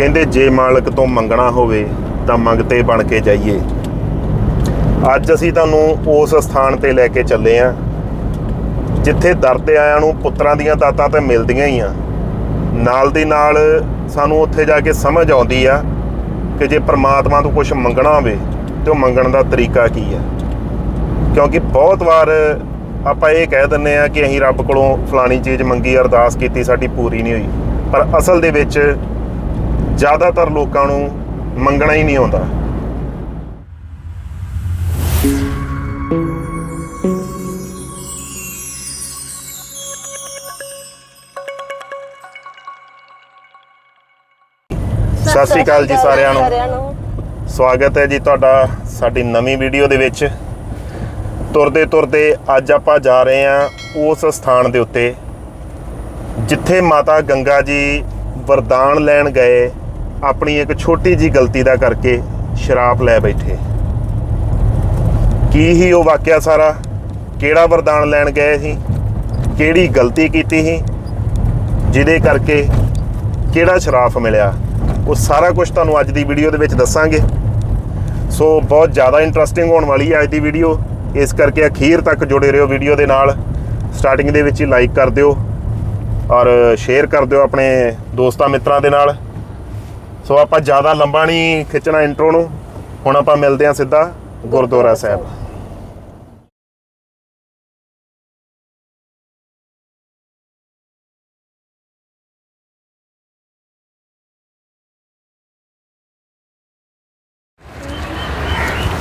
ਕਹਿੰਦੇ ਜੇ ਮਾਲਕ ਤੋਂ ਮੰਗਣਾ ਹੋਵੇ ਤਾਂ ਮੰਗਤੇ ਬਣ ਕੇ ਜਾਈਏ। ਅੱਜ ਅਸੀਂ ਤੁਹਾਨੂੰ ਉਸ ਸਥਾਨ ਤੇ ਲੈ ਕੇ ਚੱਲੇ ਆਂ, ਜਿੱਥੇ ਦਰ ਤੇ ਆਇਆਂ ਨੂੰ ਪੁੱਤਰਾਂ ਦੀਆਂ ਦਾਤਾਂ ਤੇ ਮਿਲਦੀਆਂ ਹੀ ਆ। ਨਾਲ ਦੀ ਨਾਲ ਸਾਨੂੰ ਉੱਥੇ ਜਾ ਕੇ ਸਮਝ ਆਉਂਦੀ ਆ ਕਿ ਜੇ ਪ੍ਰਮਾਤਮਾ ਤੋਂ ਕੁਝ ਮੰਗਣਾ ਹੋਵੇ ਤੇ ਉਹ ਮੰਗਣ ਦਾ ਤਰੀਕਾ ਕੀ ਆ। ਕਿਉਂਕਿ ਬਹੁਤ ਵਾਰ ਆਪਾਂ ਇਹ ਕਹਿ ਦਿੰਨੇ ਆ ਕਿ ਅਸੀਂ ਰੱਬ ਕੋਲੋਂ ਫਲਾਣੀ ਚੀਜ਼ ਮੰਗੀ, ਅਰਦਾਸ ਕੀਤੀ, ਸਾਡੀ ਪੂਰੀ ਨਹੀਂ ਹੋਈ। ਪਰ ਅਸਲ ਦੇ ਵਿੱਚ ਜ਼ਿਆਦਾਤਰ ਲੋਕਾਂ ਨੂੰ ਮੰਗਣਾ ਹੀ ਨਹੀਂ ਆਉਂਦਾ। ਸਤਿ ਸ਼੍ਰੀ ਅਕਾਲ ਜੀ ਸਾਰਿਆਂ ਨੂੰ। ਸਵਾਗਤ ਹੈ ਜੀ ਤੁਹਾਡਾ ਸਾਡੀ ਨਵੀਂ ਵੀਡੀਓ ਦੇ ਵਿੱਚ। ਤੁਰਦੇ ਤੁਰਦੇ ਅੱਜ ਆਪਾਂ ਜਾ ਰਹੇ ਹਾਂ ਉਸ ਸਥਾਨ ਦੇ ਉੱਤੇ ਜਿੱਥੇ ਮਾਤਾ ਗੰਗਾ ਜੀ ਵਰਦਾਨ ਲੈਣ ਗਏ। ਆਪਣੀ ਇੱਕ ਛੋਟੀ ਜੀ ਗਲਤੀ ਦਾ ਕਰਕੇ ਸ਼ਰਾਪ ਲੈ ਬੈਠੇ। ਕੀ ਹੀ ਉਹ ਵਾਕਿਆ ਸਾਰਾ? ਕਿਹੜਾ ਵਰਦਾਨ ਲੈਣ ਗਏ ਸੀ? ਕਿਹੜੀ ਗਲਤੀ ਕੀਤੀ ਸੀ? ਜਿਹਦੇ ਕਰਕੇ ਕਿਹੜਾ ਸ਼ਰਾਫ ਮਿਲਿਆ? ਉਹ ਸਾਰਾ ਕੁਝ ਤੁਹਾਨੂੰ ਅੱਜ ਦੀ ਵੀਡੀਓ ਦੇ ਵਿੱਚ ਦੱਸਾਂਗੇ। ਸੋ ਬਹੁਤ ਜ਼ਿਆਦਾ ਇੰਟਰਸਟਿੰਗ ਹੋਣ ਵਾਲੀ ਹੈ ਅੱਜ ਦੀ ਵੀਡੀਓ। ਇਸ ਕਰਕੇ ਅਖੀਰ ਤੱਕ ਜੁੜੇ ਰਹੋ ਵੀਡੀਓ ਦੇ ਨਾਲ। ਸਟਾਰਟਿੰਗ ਦੇ ਵਿੱਚ ਹੀ ਲਾਈਕ ਕਰ ਦਿਓ। ਔਰ ਸ਼ੇਅਰ ਕਰ ਦਿਓ ਆਪਣੇ ਦੋਸਤਾਂ ਮਿੱਤਰਾਂ ਦੇ ਨਾਲ। ਸੋ ਆਪਾਂ ਜ਼ਿਆਦਾ ਲੰਬਾ ਨਹੀਂ ਖਿੱਚਣਾ ਇੰਟਰੋ ਨੂੰ। ਹੁਣ ਆਪਾਂ ਮਿਲਦੇ ਹਾਂ ਸਿੱਧਾ ਗੁਰਦੁਆਰਾ ਸਾਹਿਬ।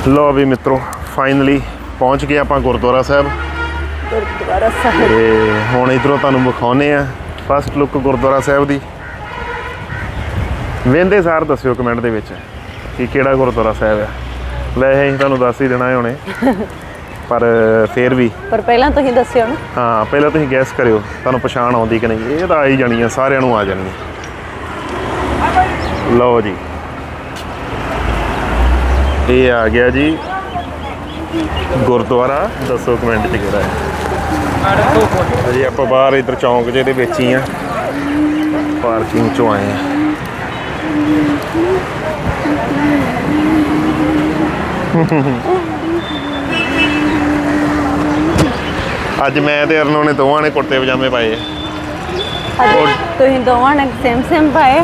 ਲੋ ਵੀ ਮਿੱਤਰੋ ਫਾਈਨਲੀ ਪਹੁੰਚ ਗਏ ਆਪਾਂ ਗੁਰਦੁਆਰਾ ਸਾਹਿਬ। ਗੁਰਦੁਆਰਾ ਸਾਹਿਬ। ਤੇ ਹੁਣ ਇਧਰੋਂ ਤੁਹਾਨੂੰ ਵਿਖਾਉਨੇ ਆ ਫਸਟ ਲੁੱਕ ਗੁਰਦੁਆਰਾ ਸਾਹਿਬ ਦੀ। ਵੇਂਦੇ ਸਾਰ ਦੱਸਿਓ ਕਮੈਂਟ ਦੇ ਵਿੱਚ ਕਿ ਕਿਹੜਾ ਗੁਰਦੁਆਰਾ ਸਾਹਿਬ ਆ। ਵੈਸੇ ਅਸੀਂ ਤੁਹਾਨੂੰ ਦੱਸ ਹੀ ਦੇਣਾ ਹੈ ਹੁਣੇ ਪਰ ਫੇਰ ਵੀ ਪਰ ਪਹਿਲਾਂ ਤੁਸੀਂ ਦੱਸਿਓ ਨਾ। ਹਾਂ ਪਹਿਲਾਂ ਤੁਸੀਂ ਗੈਸ ਕਰਿਓ ਤੁਹਾਨੂੰ ਪਛਾਣ ਆਉਂਦੀ ਕਿ ਨਹੀਂ। ਇਹ ਤਾਂ ਆ ਹੀ ਜਾਣੀ ਆ ਸਾਰਿਆਂ ਨੂੰ ਆ ਜਾਣੀ ਆ। ਲਓ ਜੀ। ਇਹ ਆ ਗਿਆ ਜੀ ਗੁਰਦੁਆਰਾ ਦੱਸੋ ਕਮੈਂਟ 'ਚ ਕਿਹੜਾ ਹੈ। ਅਜੇ ਆਪਾਂ ਬਾਹਰ ਇਧਰ ਚੌਂਕ ਜਿਹੇ ਦੇ ਵਿੱਚ ਹੀ ਆ ਪਾਰਕਿੰਗ 'ਚੋਂ ਆਏ ਆ। ਅੱਜ ਮੈਂ ਤੇ ਅਰਨੋ ਨੇ ਦੋਵਾਂ ਨੇ ਕੁੜਤੇ ਪਜਾਮੇ ਪਾਏ ਆ। ਅੱਜ ਤੁਸੀਂ ਦੋਵਾਂ ਨੇ ਸੇਮ ਸੇਮ ਪਾਏ।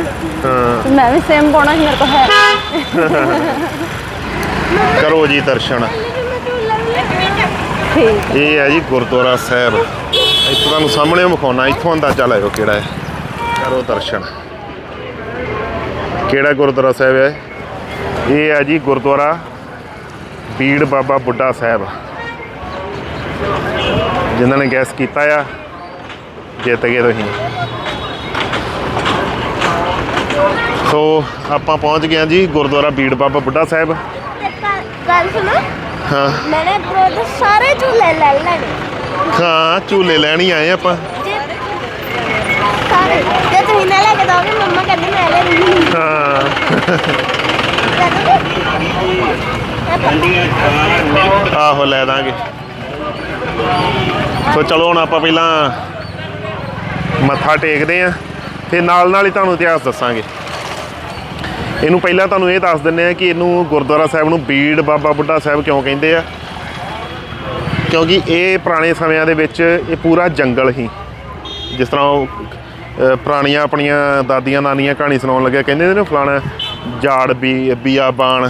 ਹਾਂ। ਮੈਂ ਵੀ ਸੇਮ ਪਾਉਣਾ ਸੀ ਮੇਰੇ ਕੋਲ ਹੈ ਕਰੋ ਜੀ ਦਰਸ਼ਨ। ਠੀਕ। ਇਹ ਹੈ ਜੀ ਗੁਰਦੁਆਰਾ ਸਾਹਿਬ। ਇੱਥੋਂ ਤੁਹਾਨੂੰ ਸਾਹਮਣੇ ਵਿਖਾਉਣਾ ਇੱਥੋਂ ਅੰਦਾਜ਼ਾ ਲਾਇਓ ਕਿਹੜਾ ਹੈ। ਕਰੋ ਦਰਸ਼ਨ। ਕਿਹੜਾ ਗੁਰਦੁਆਰਾ ਸਾਹਿਬ ਹੈ? ਇਹ ਹੈ ਜੀ ਗੁਰਦੁਆਰਾ ਬੀੜ ਬਾਬਾ ਬੁੱਢਾ ਸਾਹਿਬ। ਜਿਨ੍ਹਾਂ ਨੇ ਗੈਸ ਕੀਤਾ ਆ ਜਿੱਤ ਗਏ ਤੁਸੀਂ। ਸੋ ਆਪਾਂ ਪਹੁੰਚ ਗਏ ਆ ਜੀ ਗੁਰਦੁਆਰਾ ਬੀੜ ਬਾਬਾ ਬੁੱਢਾ ਸਾਹਿਬ। ਗੱਲ ਸੁਣੋ। ਹਾਂ। ਮੈਨੇ ਬਰੋ ਸਾਰੇ ਝੂਲੇ ਲੈ ਲੈਣੇ। ਹਾਂ ਝੂਲੇ ਲੈਣੀ ਆਏ ਆਪਾਂ। ਸਾਰੇ ਦੋਗੇ ਲੈ ਲੂੰਗੀ ਹਾਂ। ਆਹੋ, ਲੈ ਦਾਂਗੇ। ਸੋ ਚਲੋ ਹੁਣ ਆਪਾਂ ਪਹਿਲਾਂ ਮੱਥਾ ਟੇਕਦੇ ਆਂ ਤੇ ਨਾਲ ਨਾਲ ਹੀ ਤੁਹਾਨੂੰ ਇਤਿਹਾਸ ਦੱਸਾਂਗੇ। ਇਹਨੂੰ ਪਹਿਲਾਂ ਤੁਹਾਨੂੰ ਇਹ ਦੱਸ ਦਿੰਨੇ ਆ ਕਿ ਇਹਨੂੰ ਗੁਰਦੁਆਰਾ ਸਾਹਿਬ ਨੂੰ ਬੀੜ ਬਾਬਾ ਬੁੱਢਾ ਸਾਹਿਬ ਕਿਉਂ ਕਹਿੰਦੇ ਆ? ਕਿਉਂਕਿ ਇਹ ਪੁਰਾਣੇ ਸਮਿਆਂ ਦੇ ਵਿੱਚ ਇਹ ਪੂਰਾ ਜੰਗਲ ਹੀ ਜਿਸ ਤਰ੍ਹਾਂ ਉਹ ਪੁਰਾਣੀਆਂ ਆਪਣੀਆਂ ਦਾਦੀਆਂ ਨਾਨੀਆਂ ਕਹਾਣੀ ਸੁਣਾਉਣ ਲੱਗਿਆ, ਕਹਿੰਦੇ ਨੇ ਫਲਾਣਾ ਜਾੜ ਵੀ ਬੀਆਬਾਨ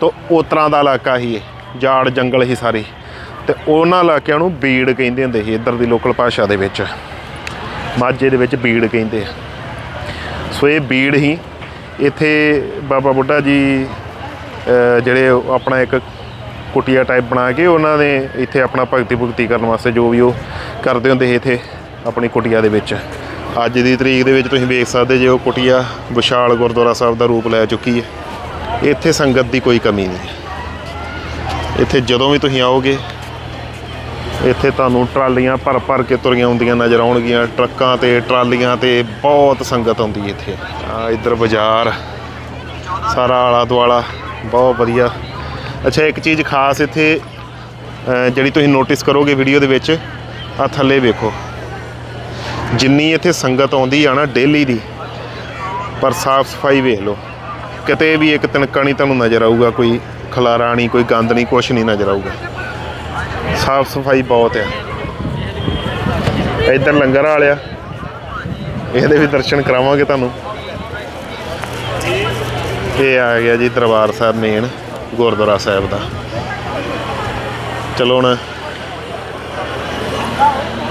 ਤੋਂ ਉਸ ਤਰ੍ਹਾਂ ਦਾ ਇਲਾਕਾ ਸੀ ਇਹ, ਜਾੜ ਜੰਗਲ ਸੀ ਸਾਰੀ। ਤੇ ਉਹਨਾਂ ਇਲਾਕਿਆਂ ਨੂੰ ਬੀੜ ਕਹਿੰਦੇ ਹੁੰਦੇ ਸੀ, ਇੱਧਰ ਦੀ ਲੋਕਲ ਭਾਸ਼ਾ ਦੇ ਵਿੱਚ। ਮਾਝੇ ਦੇ ਵਿੱਚ ਬੀੜ ਕਹਿੰਦੇ ਆ। ਸੋ ਇਹ ਬੀੜ ਹੀ ਇੱਥੇ ਬਾਬਾ ਬੁੱਢਾ ਜੀ ਜਿਹੜੇ ਆਪਣਾ ਇੱਕ ਕੁਟੀਆ ਟਾਈਪ ਬਣਾ ਕੇ ਉਹਨਾਂ ਨੇ ਇੱਥੇ ਆਪਣਾ ਭਗਤੀ ਭੁਗਤੀ ਕਰਨ ਵਾਸਤੇ ਜੋ ਵੀ ਉਹ ਕਰਦੇ ਹੁੰਦੇ ਸੀ ਇੱਥੇ, ਆਪਣੀ ਕੁਟੀਆ ਦੇ ਵਿੱਚ। ਅੱਜ ਦੀ ਤਰੀਕ ਦੇ ਵਿੱਚ ਤੁਸੀਂ ਵੇਖ ਸਕਦੇ ਜੇ ਉਹ ਕੁਟੀਆ ਵਿਸ਼ਾਲ ਗੁਰਦੁਆਰਾ ਸਾਹਿਬ ਦਾ ਰੂਪ ਲੈ ਚੁੱਕੀ ਹੈ। ਇੱਥੇ ਸੰਗਤ ਦੀ ਕੋਈ ਕਮੀ ਨਹੀਂ। ਇੱਥੇ ਜਦੋਂ ਵੀ ਤੁਸੀਂ ਆਓਗੇ, ਇੱਥੇ ਤੁਹਾਨੂੰ ਟਰਾਲੀਆਂ ਭਰ ਭਰ ਕੇ ਤੁਰੀਆਂ ਹੁੰਦੀਆਂ ਨਜ਼ਰ ਆਉਣਗੀਆਂ। ਟਰੱਕਾਂ ਤੇ, ਟਰਾਲੀਆਂ ਤੇ ਬਹੁਤ ਸੰਗਤ ਆਉਂਦੀ ਇੱਥੇ। ਆ ਇੱਧਰ ਬਾਜ਼ਾਰ, ਸਾਰਾ ਆਲਾ ਦੁਆਲਾ ਬਹੁਤ ਵਧੀਆ। ਅੱਛਾ, ਇੱਕ ਚੀਜ਼ ਖਾਸ ਇੱਥੇ ਜਿਹੜੀ ਤੁਸੀਂ ਨੋਟਿਸ ਕਰੋਗੇ ਵੀਡੀਓ ਦੇ ਵਿੱਚ ਆ ਥੱਲੇ ਵੇਖੋ। ਜਿੰਨੀ ਇੱਥੇ ਸੰਗਤ ਆਉਂਦੀ ਆ ਨਾ ਡੇਲੀ ਦੀ, ਪਰ ਸਾਫ਼ ਸਫ਼ਾਈ ਵੇਖ ਲਓ। ਕਿਤੇ ਵੀ ਇੱਕ ਤਿਣਕਾ ਨਹੀਂ ਤੁਹਾਨੂੰ ਨਜ਼ਰ ਆਊਗਾ, ਕੋਈ ਖਲਾਰਾ ਨਹੀਂ, ਕੋਈ ਗੰਦ ਨਹੀਂ, ਕੁਛ ਨਹੀਂ ਨਜ਼ਰ ਆਊਗਾ। ਸਾਫ਼ ਸਫ਼ਾਈ ਬਹੁਤ ਆ। ਇੱਧਰ ਲੰਗਰ ਵਾਲਿਆ ਇਹਦੇ ਵੀ ਦਰਸ਼ਨ ਕਰਾਵਾਂਗੇ ਤੁਹਾਨੂੰ। ਇਹ ਆ ਗਿਆ ਜੀ ਦਰਬਾਰ ਸਾਹਿਬ ਮੇਨ ਗੁਰਦੁਆਰਾ ਸਾਹਿਬ ਦਾ। ਚਲੋ ਹੁਣ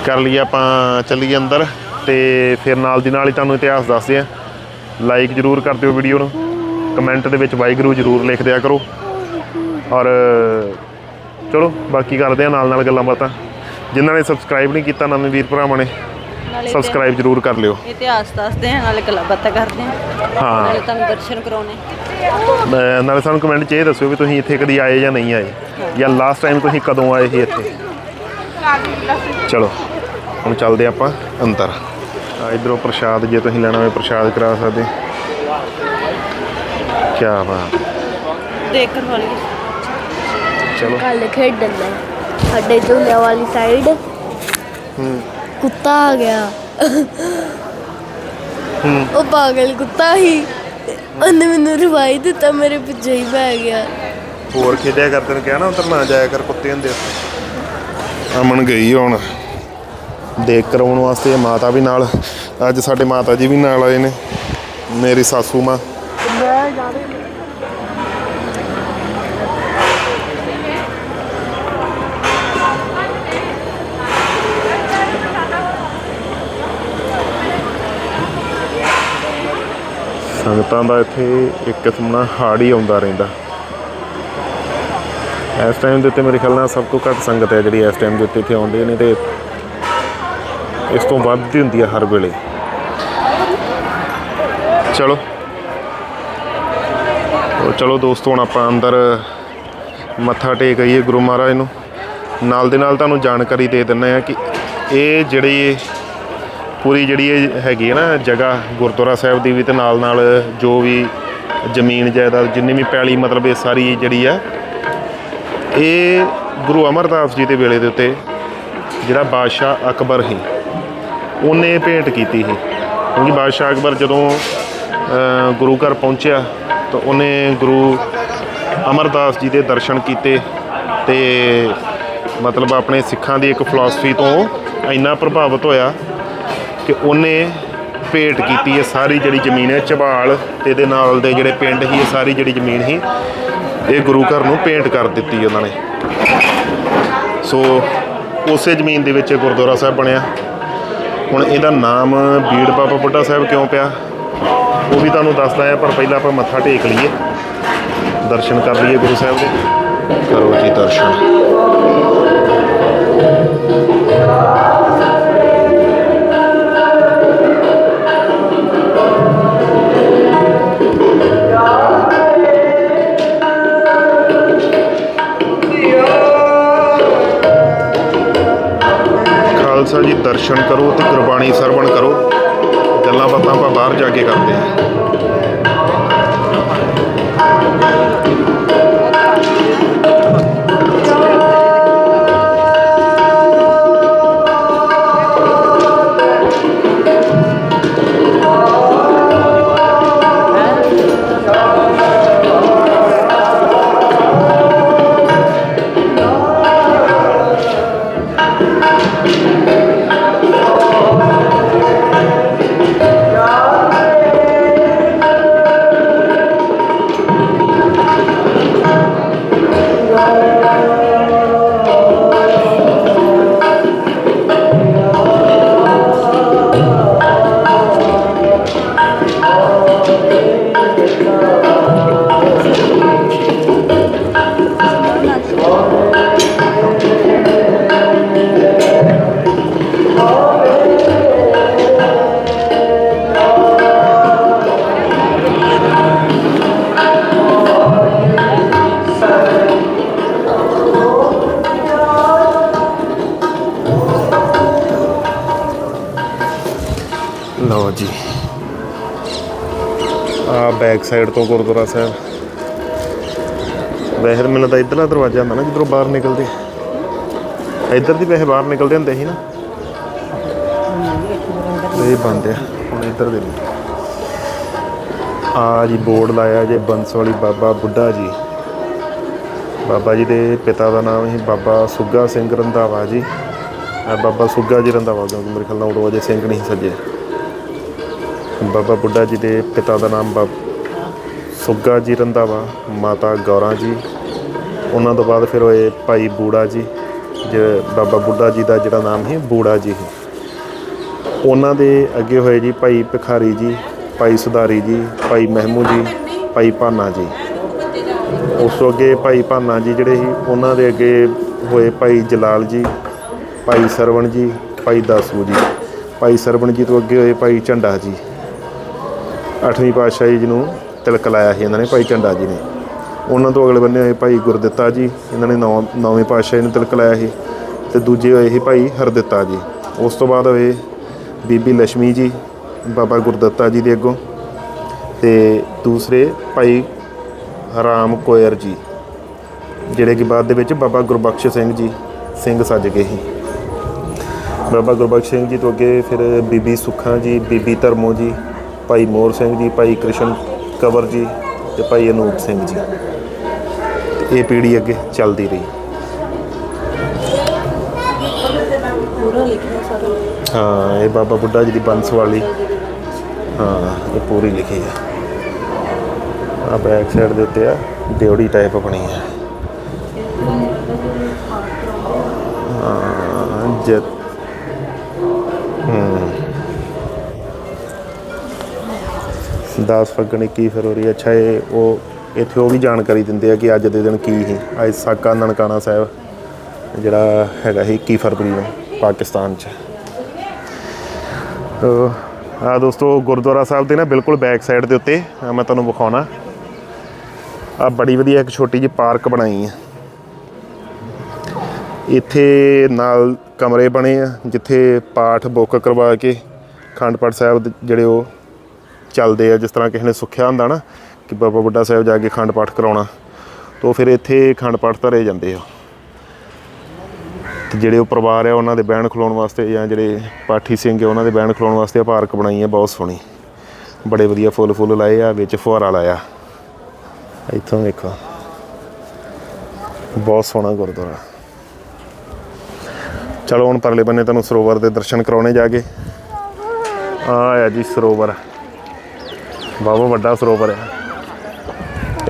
ਕਰ ਲਈਏ ਆਪਾਂ ਚੱਲੀਏ ਅੰਦਰ ਤੇ ਫਿਰ ਨਾਲ ਦੀ ਨਾਲ ਹੀ ਤੁਹਾਨੂੰ ਇਤਿਹਾਸ ਦੱਸਦੇ ਆ ਲਾਈਕ ਜਰੂਰ ਕਰ ਦਿਓ ਵੀਡੀਓ ਨੂੰ। ਕਮੈਂਟ ਦੇ ਵਿੱਚ ਵਾਹਿਗੁਰੂ ਜਰੂਰ ਲਿਖ ਦਿਆ ਕਰੋ। ਔਰ ਚਲੋ ਬਾਕੀ ਕਰਦੇ ਆ ਨਾਲ ਨਾਲ ਗੱਲਾਂ ਬਾਤਾਂ। ਜਿਨ੍ਹਾਂ ਨੇ ਸਬਸਕ੍ਰਾਈਬ ਨਹੀਂ ਕੀਤਾ ਨਵੇਂ ਵੀਰ ਭਰਾਵਾਂ ਨੇ ਸਬਸਕ੍ਰਾਈਬ ਜਰੂਰ ਕਰ ਲਿਓ। ਇਤਿਹਾਸ ਦੱਸਦੇ ਆ ਨਾਲੇ ਗੱਲਾਂ ਬਾਤਾਂ ਕਰਦੇ ਆ ਹਾਂ। ਨਾਲੇ ਤੁਹਾਨੂੰ ਦਰਸ਼ਨ ਕਰਾਉਣੇ। ਨਾਲੇ ਸਾਨੂੰ ਕਮੈਂਟ 'ਚ ਇਹ ਦੱਸਿਓ ਵੀ ਤੁਸੀਂ ਇੱਥੇ ਕਦੀ ਆਏ ਜਾਂ ਨਹੀਂ ਆਏ। ਜਾਂ ਲਾਸਟ ਟਾਈਮ ਤੁਸੀਂ ਕਦੋਂ ਆਏ ਸੀ ਇੱਥੇ? ਚਲੋ ਹੁਣ ਚੱਲਦੇ ਆਪਾਂ ਅੰਦਰ ਆ ਇਧਰੋਂ ਪ੍ਰਸ਼ਾਦ ਜੇ ਤੁਸੀਂ ਲੈਣਾ ਹੋਵੇ ਪ੍ਰਸ਼ਾਦ ਕਰਾ ਸਕਦੇ। ਕੀ ਬਾਤ। ਦੇਖ ਲਈ ਚਲੋ। ਕੱਲ ਖੇਡਣ ਦਾ। ਸਾਡੇ ਝੂਲੇ ਵਾਲੀ ਸਾਈਡ ਕੁੱਤਾ ਆ ਗਿਆ। ਉਹ ਪਾਗਲ ਕੁੱਤਾ ਹੀ ਉਹਨੇ ਮੈਨੂੰ ਰਵਾਈ ਦਿੱਤਾ ਮੇਰੇ ਪਿੱਛੇ ਹੀ ਪੈ ਗਿਆ। ਹੋਰ ਖੇਡਿਆ ਕਰ ਤੈਨੂੰ ਕਿਹਾ ਨਾ ਉੱਧਰ ਨਾ ਜਾਇਆ ਕਰ ਕੁੱਤੇ ਹੁੰਦੇ ਉੱਥੇ ਅਮਨ ਗਈ ਹੁਣ। ਦੇਖ ਕਰਾਉਣ ਵਾਸਤੇ ਮਾਤਾ ਵੀ ਨਾਲ। ਅੱਜ ਸਾਡੇ ਮਾਤਾ ਜੀ ਵੀ ਨਾਲ ਆਏ ਨੇ। ਮੇਰੀ ਸਾਸੂ ਮਾਂ। ਸੰਗਤਾਂ ਦਾ ਇੱਥੇ ਇੱਕ ਕਿਸਮ ਨਾਲ ਹਾੜ ਹੀ ਆਉਂਦਾ ਰਹਿੰਦਾ। ਇਸ ਟਾਈਮ ਦੇ ਉੱਤੇ ਮੇਰੇ ਖਿਆਲ ਨਾਲ ਸਭ ਤੋਂ ਘੱਟ ਸੰਗਤ ਹੈ ਜਿਹੜੀ ਇਸ ਟਾਈਮ ਦੇ ਉੱਤੇ ਇੱਥੇ ਆਉਂਦੇ ਨੇ ਤੇ ਇਸ ਤੋਂ ਵੱਧ ਦੀ ਹੁੰਦੀ ਹੈ ਹਰ ਵੇਲੇ। ਚਲੋ। ਉਹ ਚਲੋ ਦੋਸਤੋ, ਹੁਣ ਆਪਾਂ ਅੰਦਰ ਮੱਥਾ ਟੇਕ ਆਈਏ ਗੁਰੂ ਮਹਾਰਾਜ ਨੂੰ। ਨਾਲ ਦੇ ਨਾਲ ਤੁਹਾਨੂੰ ਜਾਣਕਾਰੀ ਦੇ ਦਿੰਦੇ ਆ ਕਿ ਇਹ ਜਿਹੜੀ ਪੂਰੀ ਜਿਹੜੀ ਇਹ ਹੈਗੀ ਹੈ ਨਾ ਜਗ੍ਹਾ ਗੁਰਦੁਆਰਾ ਸਾਹਿਬ ਦੀ ਵੀ ਤੇ ਨਾਲ ਨਾਲ ਜੋ ਵੀ ਜ਼ਮੀਨ ਜਾਇਦਾਦ ਜਿੰਨੀ ਵੀ ਪੈਲੀ ਮਤਲਬ ਇਹ ਸਾਰੀ ਜਿਹੜੀ ਆ ਇਹ ਗੁਰੂ ਅਮਰਦਾਸ ਜੀ ਦੇ ਵੇਲੇ ਦੇ ਉੱਤੇ ਜਿਹੜਾ ਬਾਦਸ਼ਾਹ ਅਕਬਰ ਸੀ, ਉਹਨੇ ਭੇਂਟ ਕੀਤੀ ਸੀ। ਕਿਉਂਕਿ ਬਾਦਸ਼ਾਹ ਅਕਬਰ ਜਦੋਂ ਗੁਰੂ ਘਰ ਪਹੁੰਚਿਆ, ਤਾਂ ਉਹਨੇ ਗੁਰੂ ਅਮਰਦਾਸ ਜੀ ਦੇ ਦਰਸ਼ਨ ਕੀਤੇ ਤੇ ਮਤਲਬ ਆਪਣੇ ਸਿੱਖਾਂ ਦੀ ਇੱਕ ਫਿਲਾਸਫੀ ਤੋਂ ਇੰਨਾ ਪ੍ਰਭਾਵਿਤ ਹੋਇਆ ਕਿ ਉਹਨੇ ਭੇਟ ਕੀਤੀ ਇਹ ਸਾਰੀ ਜਿਹੜੀ ਜ਼ਮੀਨ ਹੈ, ਝਬਾਲ ਤੇ ਇਹਦੇ ਨਾਲ ਦੇ ਜਿਹੜੇ ਪਿੰਡ ਸੀ, ਇਹ ਸਾਰੀ ਜਿਹੜੀ ਜ਼ਮੀਨ ਸੀ ਇਹ ਗੁਰੂ ਘਰ ਨੂੰ ਪੇਂਟ ਕਰ ਦਿੱਤੀ ਉਹਨਾਂ ਨੇ। ਸੋ ਉਸੇ ਜ਼ਮੀਨ ਦੇ ਵਿੱਚ ਗੁਰਦੁਆਰਾ ਸਾਹਿਬ ਬਣਿਆ। ਹੁਣ ਇਹਦਾ ਨਾਮ ਬੀੜ ਬਾਬਾ ਬੁੱਢਾ ਸਾਹਿਬ ਕਿਉਂ ਪਿਆ? ਉਹ ਵੀ ਤੁਹਾਨੂੰ ਦੱਸਦਾ ਆ ਪਰ ਪਹਿਲਾਂ ਆਪਾਂ ਮੱਥਾ ਟੇਕ ਲਈਏ। ਦਰਸ਼ਨ ਕਰ ਲਈਏ ਗੁਰੂ ਸਾਹਿਬ ਦੇ। ਕਰੋ ਜੀ ਦਰਸ਼ਨ। ਖਾਲਸਾ ਜੀ, ਦਰਸ਼ਨ ਕਰੋ ਤੇ ਗੁਰਬਾਣੀ ਸਰਵਣ ਕਰੋ। ਗੱਲਾਂ ਬਾਤਾਂ ਆਪਾਂ ਬਾਹਰ ਜਾ ਕੇ ਕਰਦੇ ਹਾਂ। ਸਾਈਡ ਤੋਂ ਗੁਰਦੁਆਰਾ ਸਾਹਿਬ। ਵੈਸੇ ਤਾਂ ਮੈਨੂੰ ਤਾਂ ਇਧਰਲਾ ਦਰਵਾਜ਼ਾ ਹੁੰਦਾ ਨਾ, ਜਿੱਧਰੋਂ ਬਾਹਰ ਨਿਕਲਦੇ। ਇੱਧਰ ਦੀ ਵੈਸੇ ਬਾਹਰ ਨਿਕਲਦੇ ਹੁੰਦੇ ਸੀ ਨਾ। ਇਹ ਬੰਦ ਆ, ਹੁਣ ਇੱਧਰ ਦੇ ਆ ਜੀ ਬੋਰਡ ਲਾਇਆ ਜੇ ਬੰਸਵਾਲੀ ਬਾਬਾ ਬੁੱਢਾ ਜੀ। ਬਾਬਾ ਜੀ ਦੇ ਪਿਤਾ ਦਾ ਨਾਮ ਸੀ ਬਾਬਾ ਸੁੱਗਾ ਸਿੰਘ ਰੰਧਾਵਾ ਜੀ। ਆ ਬਾਬਾ ਸੁੱਗਾ ਜੀ ਰੰਧਾਵਾ ਕਿਉਂਕਿ ਮੇਰੇ ਖਿਆਲ ਨਾਲ ਉਦੋਂ ਅਜੇ ਸਿੰਘ ਨਹੀਂ ਸੀ ਸੱਜੇ। ਬਾਬਾ ਬੁੱਢਾ ਜੀ ਦੇ ਪਿਤਾ ਦਾ ਨਾਮ ਬਾਬ ਸੁੱਗਾ ਜੀ ਰੰਧਾਵਾ, ਮਾਤਾ ਗੌਰਾ ਜੀ। ਉਹਨਾਂ ਤੋਂ ਬਾਅਦ ਫਿਰ ਹੋਏ ਭਾਈ ਬੂੜਾ ਜੀ, ਜੇ ਬਾਬਾ ਬੁੱਢਾ ਜੀ ਦਾ ਜਿਹੜਾ ਨਾਮ ਸੀ, ਬੂੜਾ ਜੀ ਸੀ। ਉਹਨਾਂ ਦੇ ਅੱਗੇ ਹੋਏ ਜੀ ਭਾਈ ਭਿਖਾਰੀ ਜੀ, ਭਾਈ ਸੁਧਾਰੀ ਜੀ, ਭਾਈ ਮਹਿਮੂ ਜੀ, ਭਾਈ ਭਾਨਾ ਜੀ। ਉਸ ਤੋਂ ਅੱਗੇ ਭਾਈ ਭਾਨਾ ਜੀ ਜਿਹੜੇ ਸੀ, ਉਹਨਾਂ ਦੇ ਅੱਗੇ ਹੋਏ ਭਾਈ ਜਲਾਲ ਜੀ, ਭਾਈ ਸਰਵਣ ਜੀ, ਭਾਈ ਦਾਸੂ ਜੀ। ਭਾਈ ਸਰਵਣ ਜੀ ਤੋਂ ਅੱਗੇ ਹੋਏ ਭਾਈ ਝੰਡਾ ਜੀ। ਅੱਠਵੀਂ ਪਾਤਸ਼ਾਹੀ ਜੀ ਨੂੰ ਤਿਲਕ ਲਾਇਆ ਸੀ ਇਹਨਾਂ ਨੇ ਭਾਈ ਝੰਡਾ ਜੀ ਨੇ। ਉਹਨਾਂ ਤੋਂ ਅਗਲੇ ਬੰਨੇ ਹੋਏ ਭਾਈ ਗੁਰਦਿੱਤਾ ਜੀ, ਇਹਨਾਂ ਨੇ ਨੌ ਨੌਵੀਂ ਪਾਤਸ਼ਾਹੀ ਨੂੰ ਤਿਲਕ ਲਾਇਆ ਸੀ ਤੇ ਦੂਜੇ ਹੋਏ ਸੀ ਭਾਈ ਹਰਦਿੱਤਾ ਜੀ। ਉਸ ਤੋਂ ਬਾਅਦ ਹੋਏ ਬੀਬੀ ਲక్ష్ਮੀ ਜੀ, ਬਾਬਾ ਗੁਰਦਿੱਤਾ ਜੀ ਦੇ ਅੱਗੋਂ ਤੇ ਦੂਸਰੇ ਭਾਈ ਰਾਮ ਕੋਇਰ ਜੀ, ਜਿਹੜੇ ਕਿ ਬਾਅਦ ਦੇ ਵਿੱਚ ਬਾਬਾ ਗੁਰਬਖਸ਼ ਸਿੰਘ ਜੀ, ਸਿੰਘ ਸੱਜ ਗਏ ਸੀ। ਬਾਬਾ ਗੁਰਬਖਸ਼ ਸਿੰਘ ਜੀ ਤੋਂ ਅੱਗੇ ਫਿਰ ਬੀਬੀ ਸੁੱਖਾ ਜੀ, ਬੀਬੀ ਧਰਮੋ ਜੀ, ਭਾਈ ਮੋਰ ਸਿੰਘ ਜੀ, ਭਾਈ ਕ੍ਰਿਸ਼ਨ ਕੰਵਰ ਜੀ ਤੇ ਭਾਈ ਅਨੂਪ ਸਿੰਘ ਜੀ। ਇਹ ਪੀੜ੍ਹੀ ਅੱਗੇ ਚੱਲਦੀ ਰਹੀ। ਹਾਂ, ਇਹ ਬਾਬਾ ਬੁੱਢਾ ਜੀ ਦੀ ਬੰਸ ਵਾਲੀ ਹਾਂ, ਇਹ ਪੂਰੀ ਲਿਖੀ ਹੈ। ਆ ਬੈਕ ਸਾਈਡ ਦੇ ਉੱਤੇ ਆ ਡਿਉੜੀ ਟਾਈਪ ਬਣੀ ਹੈ। ਹਾਂ ਜਦ 10 ਫੱਗਣ 21 ਫਰਵਰੀ, ਅੱਛਾ ਇਹ ਉਹ ਇੱਥੇ ਉਹ ਵੀ ਜਾਣਕਾਰੀ ਦਿੰਦੇ ਆ ਕਿ ਅੱਜ ਦੇ ਦਿਨ ਕੀ ਸੀ। ਅੱਜ ਸਾਕਾ ਨਨਕਾਣਾ ਸਾਹਿਬ, ਜਿਹੜਾ ਹੈਗਾ ਸੀ 21 ਫਰਵਰੀ ਨੂੰ ਪਾਕਿਸਤਾਨ 'ਚ। ਆ ਦੋਸਤੋ ਗੁਰਦੁਆਰਾ ਸਾਹਿਬ ਦੇ ਨਾ ਬਿਲਕੁਲ ਬੈਕ ਸਾਈਡ ਦੇ ਉੱਤੇ ਮੈਂ ਤੁਹਾਨੂੰ ਵਿਖਾਉਣਾ। ਆ ਬੜੀ ਵਧੀਆ ਇੱਕ ਛੋਟੀ ਜਿਹੀ ਪਾਰਕ ਬਣਾਈ ਹੈ ਇੱਥੇ ਨਾਲ ਕਮਰੇ ਬਣੇ ਆ, ਜਿੱਥੇ ਪਾਠ ਬੁੱਕ ਕਰਵਾ ਕੇ ਅਖੰਡ ਪਾਠ ਸਾਹਿਬ ਜਿਹੜੇ ਉਹ ਚੱਲਦੇ ਆ, ਜਿਸ ਤਰ੍ਹਾਂ ਕਿਸੇ ਨੇ ਸੁੱਖਿਆ ਹੁੰਦਾ ਨਾ ਕਿ ਬਾਬਾ ਬੁੱਢਾ ਸਾਹਿਬ ਜਾ ਕੇ ਖੰਡ ਪਾਠ ਕਰਾਉਣਾ, ਤੋਂ ਫਿਰ ਇੱਥੇ ਖੰਡ ਪਾਠ ਧਰੇ ਜਾਂਦੇ ਆ। ਤੇ ਜਿਹੜੇ ਉਹ ਪਰਿਵਾਰ ਆ, ਉਹਨਾਂ ਦੇ ਬਹਿਣ ਖਲੋਣ ਵਾਸਤੇ ਜਾਂ ਜਿਹੜੇ ਪਾਠੀ ਸਿੰਘ ਆ, ਉਹਨਾਂ ਦੇ ਬਹਿਣ ਖਲੋਣ ਵਾਸਤੇ ਆ ਪਾਰਕ ਬਣਾਈ ਹੈ ਬਹੁਤ ਸੋਹਣੀ। ਬੜੇ ਵਧੀਆ ਫੁੱਲ ਫੁੱਲ ਲਾਏ ਆ, ਵਿੱਚ ਫੁਹਾਰਾ ਲਾਇਆ। ਇੱਥੋਂ ਵੇਖੋ ਬਹੁਤ ਸੋਹਣਾ ਗੁਰਦੁਆਰਾ। ਚਲੋ ਹੁਣ ਪਰਲੇ ਬੰਨੇ ਤੁਹਾਨੂੰ ਸਰੋਵਰ ਦੇ ਦਰਸ਼ਨ ਕਰਾਉਣੇ ਜਾ ਕੇ। ਆ ਆ ਜੀ ਸਰੋਵਰ। ਬਹੁਤ ਵੱਡਾ ਸਰੋਵਰ ਹੈ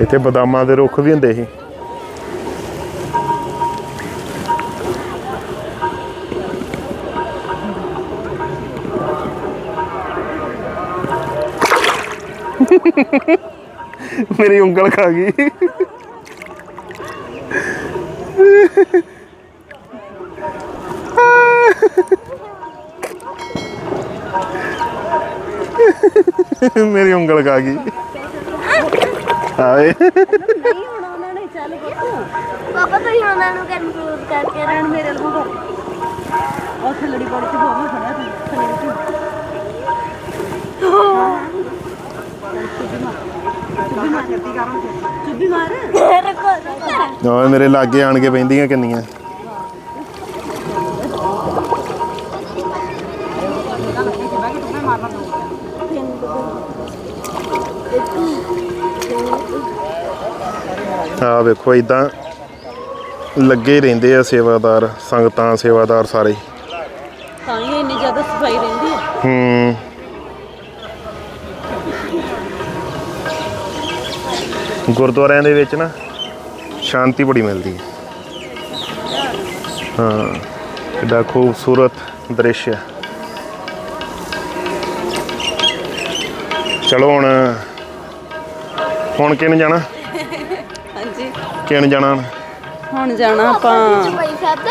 ਇੱਥੇ ਬਦਾਮਾਂ ਦੇ ਰੁੱਖ ਵੀ ਹੁੰਦੇ ਸੀ। ਮੇਰੀ ਉਂਗਲ ਖਾ ਗਈ। ਮੇਰੀ ਉਂਗਲ ਖਾ ਗਈ। ਆਏ ਪਾਪਾ ਤੁਸੀਂ ਉਹਨਾਂ ਨੂੰ ਕਨਫਿਊਜ਼ ਕਰਕੇ ਰਹਿਣ ਮੇਰੇ ਨੂੰ ਉਹ ਥੱਲੜੀ ਬੜੀ ਤੇ ਬਹੁਤ ਖੜਿਆ ਤੇ ਚੁੱਭੀ ਮਾਰ ਓਏ ਮੇਰੇ ਲਾਗੇ ਆਣ ਕੇ ਬੈੰਦੀਆਂ ਕਿੰਨੀਆਂ। ਆ ਵੇਖੋ ਇਦਾਂ ਲੱਗੇ ਰਹਿੰਦੇ ਆ ਸੇਵਾਦਾਰ ਸੰਗਤਾਂ ਸੇਵਾਦਾਰ ਸਾਰੇ। ਤਾਂ ਹੀ ਇੰਨੀ ਜ਼ਿਆਦਾ ਸਫ਼ਾਈ ਰਹਿੰਦੀ ਹੈ ਹੂੰ। ਗੁਰਦੁਆਰਿਆਂ ਦੇ ਵਿੱਚ ਨਾ ਸ਼ਾਂਤੀ ਬੜੀ ਮਿਲਦੀ ਹੈ ਹਾਂ ਕਿੱਡਾ ਖੂਬਸੂਰਤ ਦ੍ਰਿਸ਼ ਹੈ ਚਲੋ ਹੁਣ ਹੁਣ ਕਿਨ ਜਾਣਾ? ਹਾਂਜੀ। ਕਿਨ ਜਾਣਾ ਹੁਣ? ਜਾਣਾ ਆਪਾਂ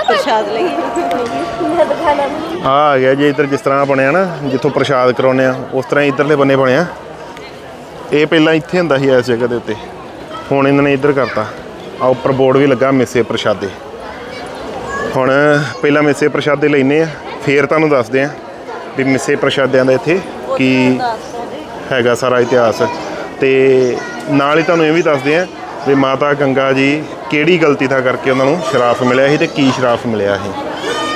ਪ੍ਰਸ਼ਾਦ ਲਈ। ਆ ਆ ਗਿਆ ਜੀ ਇੱਧਰ ਜਿਸ ਤਰ੍ਹਾਂ ਬਣਿਆ ਨਾ ਜਿੱਥੋਂ ਪ੍ਰਸ਼ਾਦ ਕਰਾਉਂਦੇ ਆ ਉਸ ਤਰ੍ਹਾਂ ਇੱਧਰਲੇ ਬੰਨੇ ਬਣਿਆ। ਇਹ ਪਹਿਲਾਂ ਇੱਥੇ ਹੁੰਦਾ ਸੀ ਇਸ ਜਗ੍ਹਾ ਦੇ ਉੱਤੇ। ਹੁਣ ਇਹਨਾਂ ਨੇ ਇੱਧਰ ਕਰਤਾ। ਆ ਉੱਪਰ ਬੋਰਡ ਵੀ ਲੱਗਾ ਮਿੱਸੇ ਪ੍ਰਸ਼ਾਦੇ। ਹੁਣ ਪਹਿਲਾਂ ਮਿੱਸੇ ਪ੍ਰਸ਼ਾਦੇ ਲੈਨੇ ਆ ਫੇਰ ਤੁਹਾਨੂੰ ਦੱਸਦੇ ਆ ਵੀ ਮਿੱਸੇ ਪ੍ਰਸ਼ਾਦਿਆਂ ਦਾ ਇੱਥੇ ਕੀ ਹੈਗਾ ਸਾਰਾ ਇਤਿਹਾਸ। ਤੇ ਨਾਲ ਹੀ ਤੁਹਾਨੂੰ ਇਹ ਵੀ ਦੱਸਦੇ ਆ ਵੀ ਮਾਤਾ ਗੰਗਾ ਜੀ ਕਿਹੜੀ ਗਲਤੀ ਦਾ ਕਰਕੇ ਉਹਨਾਂ ਨੂੰ ਸ਼ਰਾਫ ਮਿਲਿਆ ਸੀ ਤੇ ਕੀ ਸ਼ਰਾਫ ਮਿਲਿਆ ਸੀ।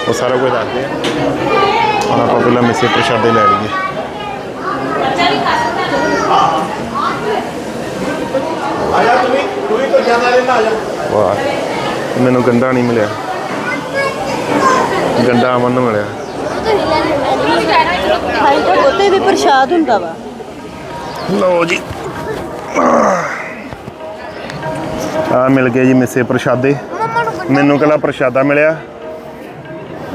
ਉਹ ਸਾਰਾ ਕੁਝ ਦੱਸਦੇ ਆ ਹੁਣ ਆਪਾਂ ਪਹਿਲਾਂ ਮਿੱਸੇ ਪ੍ਰਸ਼ਾਦੇ ਲੈ ਲਈਏ। ਮੈਨੂੰ ਗੰਦਾ ਨਹੀਂ ਮਿਲਿਆ। ਗੰਦਾ ਅਮਨ ਮਿਲਿਆ। ਭਾਈ ਤਾਂ ਉੱਤੇ ਵੀ ਪ੍ਰਸ਼ਾਦ ਹੁੰਦਾ ਵਾ। ਲਓ ਜੀ। ਆ ਮਿਲ ਗਏ ਜੀ ਮਿੱਸੇ ਪ੍ਰਸ਼ਾਦੇ। ਮੈਨੂੰ ਕੱਲਾ ਪ੍ਰਸ਼ਾਦਾ ਮਿਲਿਆ।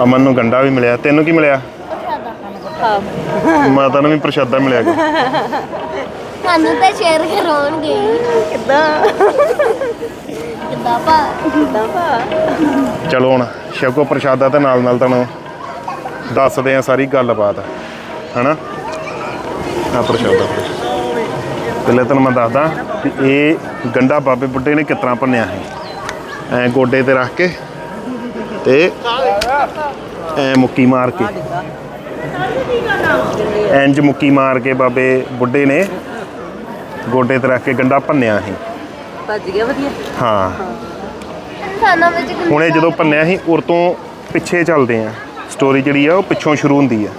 ਅਮਨ ਨੂੰ ਗੰਡਾ ਵੀ ਮਿਲਿਆ। ਤੈਨੂੰ ਕੀ ਮਿਲਿਆ? ਮਾਤਾ ਨੂੰ ਵੀ ਪ੍ਰਸ਼ਾਦਾ ਮਿਲਿਆ ਗਾ। ਸਾਨੂੰ ਤਾਂ ਸ਼ੇਅਰ ਕਰਵਾਉਣਗੇ ਕਿੱਦਾਂ? ਕਿੱਦਾਂ ਪਾ ਕਿੱਦਾਂ ਭਾ? ਚਲੋ ਹੁਣ ਛਕੋ ਪ੍ਰਸ਼ਾਦਾ ਤੇ ਨਾਲ ਨਾਲ ਤੁਹਾਨੂੰ ਦੱਸਦੇ ਆ ਸਾਰੀ ਗੱਲਬਾਤ। ਹਨਾ? ਆ ਪ੍ਰਸ਼ਾਦਾ। ਪਹਿਲੇ ਤੁਹਾਨੂੰ ਮੈਂ ਦੱਸਦਾ ਕਿ ਇਹ ਗੰਡਾ ਬਾਬੇ ਬੁੱਢੇ ਨੇ ਕਿਤਨਾ ਭੰਨਿਆ ਹੈ। ਐ ਗੋਡੇ ਤੇ ਰੱਖ ਕੇ ਤੇ ਐ ਮੁੱਕੀ ਮਾਰ ਕੇ। ਇੰਜ ਮੁੱਕੀ ਮਾਰ ਕੇ ਬਾਬੇ ਬੁੱਢੇ ਨੇ ਗੋਡੇ ਤੇ ਰੱਖ ਕੇ ਗੰਡਾ ਭੰਨਿਆ ਸੀ ਭੱਜ ਗਿਆ ਵਧੀਆ। ਹਾਂ। ਸਾਨੂੰ ਵਿੱਚ ਹੁਣ ਇਹ ਜਦੋਂ ਭੰਨਿਆ ਸੀ ਉਰ ਤੋਂ ਪਿੱਛੇ ਚੱਲਦੇ ਆ ਸਟੋਰੀ ਜਿਹੜੀ ਆ ਉਹ ਪਿੱਛੋਂ ਸ਼ੁਰੂ ਹੁੰਦੀ ਆ।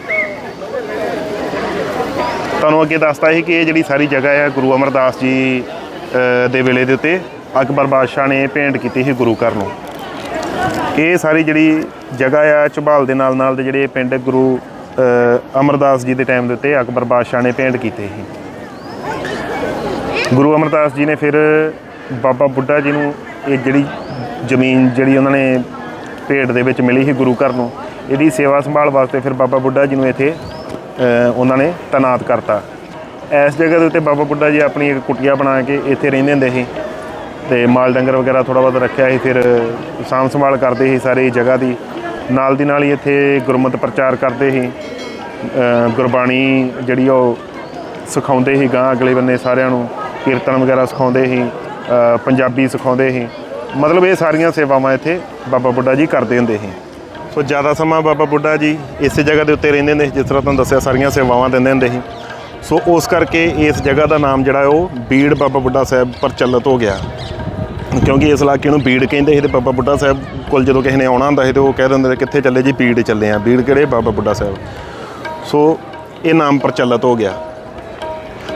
ਤੁਹਾਨੂੰ ਅੱਗੇ ਦੱਸਤਾ ਸੀ ਕਿ ਇਹ ਜਿਹੜੀ ਸਾਰੀ ਜਗ੍ਹਾ ਆ ਗੁਰੂ ਅਮਰਦਾਸ ਜੀ ਦੇ ਵੇਲੇ ਦੇ ਉੱਤੇ ਅਕਬਰ ਬਾਦਸ਼ਾਹ ਨੇ ਭੇਂਟ ਕੀਤੀ ਸੀ ਗੁਰੂ ਘਰ ਨੂੰ। ਇਹ ਸਾਰੀ ਜਿਹੜੀ ਜਗ੍ਹਾ ਆ, ਝਬਾਲ ਦੇ ਨਾਲ ਨਾਲ ਦੇ ਜਿਹੜੇ ਪਿੰਡ ਗੁਰੂ ਅਮਰਦਾਸ ਜੀ ਦੇ ਟਾਈਮ ਦੇ ਉੱਤੇ ਅਕਬਰ ਬਾਦਸ਼ਾਹ ਨੇ ਭੇਂਟ ਕੀਤੇ ਸੀ। ਗੁਰੂ ਅਮਰਦਾਸ ਜੀ ਨੇ ਫਿਰ ਬਾਬਾ ਬੁੱਢਾ ਜੀ ਨੂੰ ਇਹ ਜਿਹੜੀ ਜ਼ਮੀਨ ਜਿਹੜੀ ਉਹਨਾਂ ਨੇ ਭੇਟ ਦੇ ਵਿੱਚ ਮਿਲੀ ਸੀ ਗੁਰੂ ਘਰ ਨੂੰ, ਇਹਦੀ ਸੇਵਾ ਸੰਭਾਲ ਵਾਸਤੇ ਫਿਰ ਬਾਬਾ ਬੁੱਢਾ ਜੀ ਨੂੰ ਇੱਥੇ ਉਹਨਾਂ ਨੇ ਤੈਨਾਤ ਕਰਤਾ। ਇਸ ਜਗ੍ਹਾ ਦੇ ਉੱਤੇ ਬਾਬਾ ਬੁੱਢਾ ਜੀ ਆਪਣੀ ਇੱਕ ਕੁਟੀਆ ਬਣਾ ਕੇ ਇੱਥੇ ਰਹਿੰਦੇ ਹੁੰਦੇ ਸੀ। ਤੇ ਮਾਲ ਡੰਗਰ ਵਗੈਰਾ ਥੋੜਾ ਬਹੁਤ ਰੱਖਿਆ ਸੀ, ਫਿਰ ਸਾਂਭ ਸੰਭਾਲ ਕਰਦੇ ਸੀ ਸਾਰੀ ਜਗ੍ਹਾ ਦੀ। ਨਾਲ ਦੀ ਨਾਲ ਹੀ ਇੱਥੇ ਗੁਰਮਤਿ ਪ੍ਰਚਾਰ ਕਰਦੇ ਸੀ। ਗੁਰਬਾਣੀ ਜਿਹੜੀ ਉਹ ਸਿਖਾਉਂਦੇ ਸੀ ਗਾਂ ਅਗਲੇ ਬੰਨੇ ਸਾਰਿਆਂ ਨੂੰ, ਕੀਰਤਨ ਵਗੈਰਾ ਸਿਖਾਉਂਦੇ ਸੀ ਪੰਜਾਬੀ ਸਿਖਾਉਂਦੇ ਸੀ। ਮਤਲਬ ਇਹ ਸਾਰੀਆਂ ਸੇਵਾਵਾਂ ਇੱਥੇ ਬਾਬਾ ਬੁੱਢਾ ਜੀ ਕਰਦੇ ਹੁੰਦੇ ਸੀ। ਸੋ ਜ਼ਿਆਦਾ ਸਮਾਂ ਬਾਬਾ ਬੁੱਢਾ ਜੀ ਇਸੇ ਜਗ੍ਹਾ ਦੇ ਉੱਤੇ ਰਹਿੰਦੇ ਹੁੰਦੇ ਸੀ ਜਿਸ ਤਰ੍ਹਾਂ ਤੁਹਾਨੂੰ ਦੱਸਿਆ, ਸਾਰੀਆਂ ਸੇਵਾਵਾਂ ਦਿੰਦੇ ਹੁੰਦੇ ਸੀ। ਸੋ ਉਸ ਕਰਕੇ ਇਸ ਜਗ੍ਹਾ ਦਾ ਨਾਮ ਜਿਹੜਾ ਉਹ ਬੀੜ ਬਾਬਾ ਬੁੱਢਾ ਸਾਹਿਬ ਪ੍ਰਚਲਿਤ ਹੋ ਗਿਆ। ਕਿਉਂਕਿ ਇਸ ਇਲਾਕੇ ਨੂੰ ਬੀੜ ਕਹਿੰਦੇ ਸੀ ਤੇ ਬਾਬਾ ਬੁੱਢਾ ਸਾਹਿਬ ਕੋਲ ਜਦੋਂ ਕਿਸੇ ਨੇ ਆਉਣਾ ਹੁੰਦਾ ਸੀ ਤੇ ਉਹ ਕਹਿ ਦਿੰਦੇ ਕਿੱਥੇ ਚੱਲੇ ਜੀ, ਬੀੜ ਚੱਲੇ ਆ। ਬੀੜ ਕਿਹੜੇ? ਬਾਬਾ ਬੁੱਢਾ ਸਾਹਿਬ। ਸੋ ਇਹ ਨਾਮ ਪ੍ਰਚਲਿਤ ਹੋ ਗਿਆ।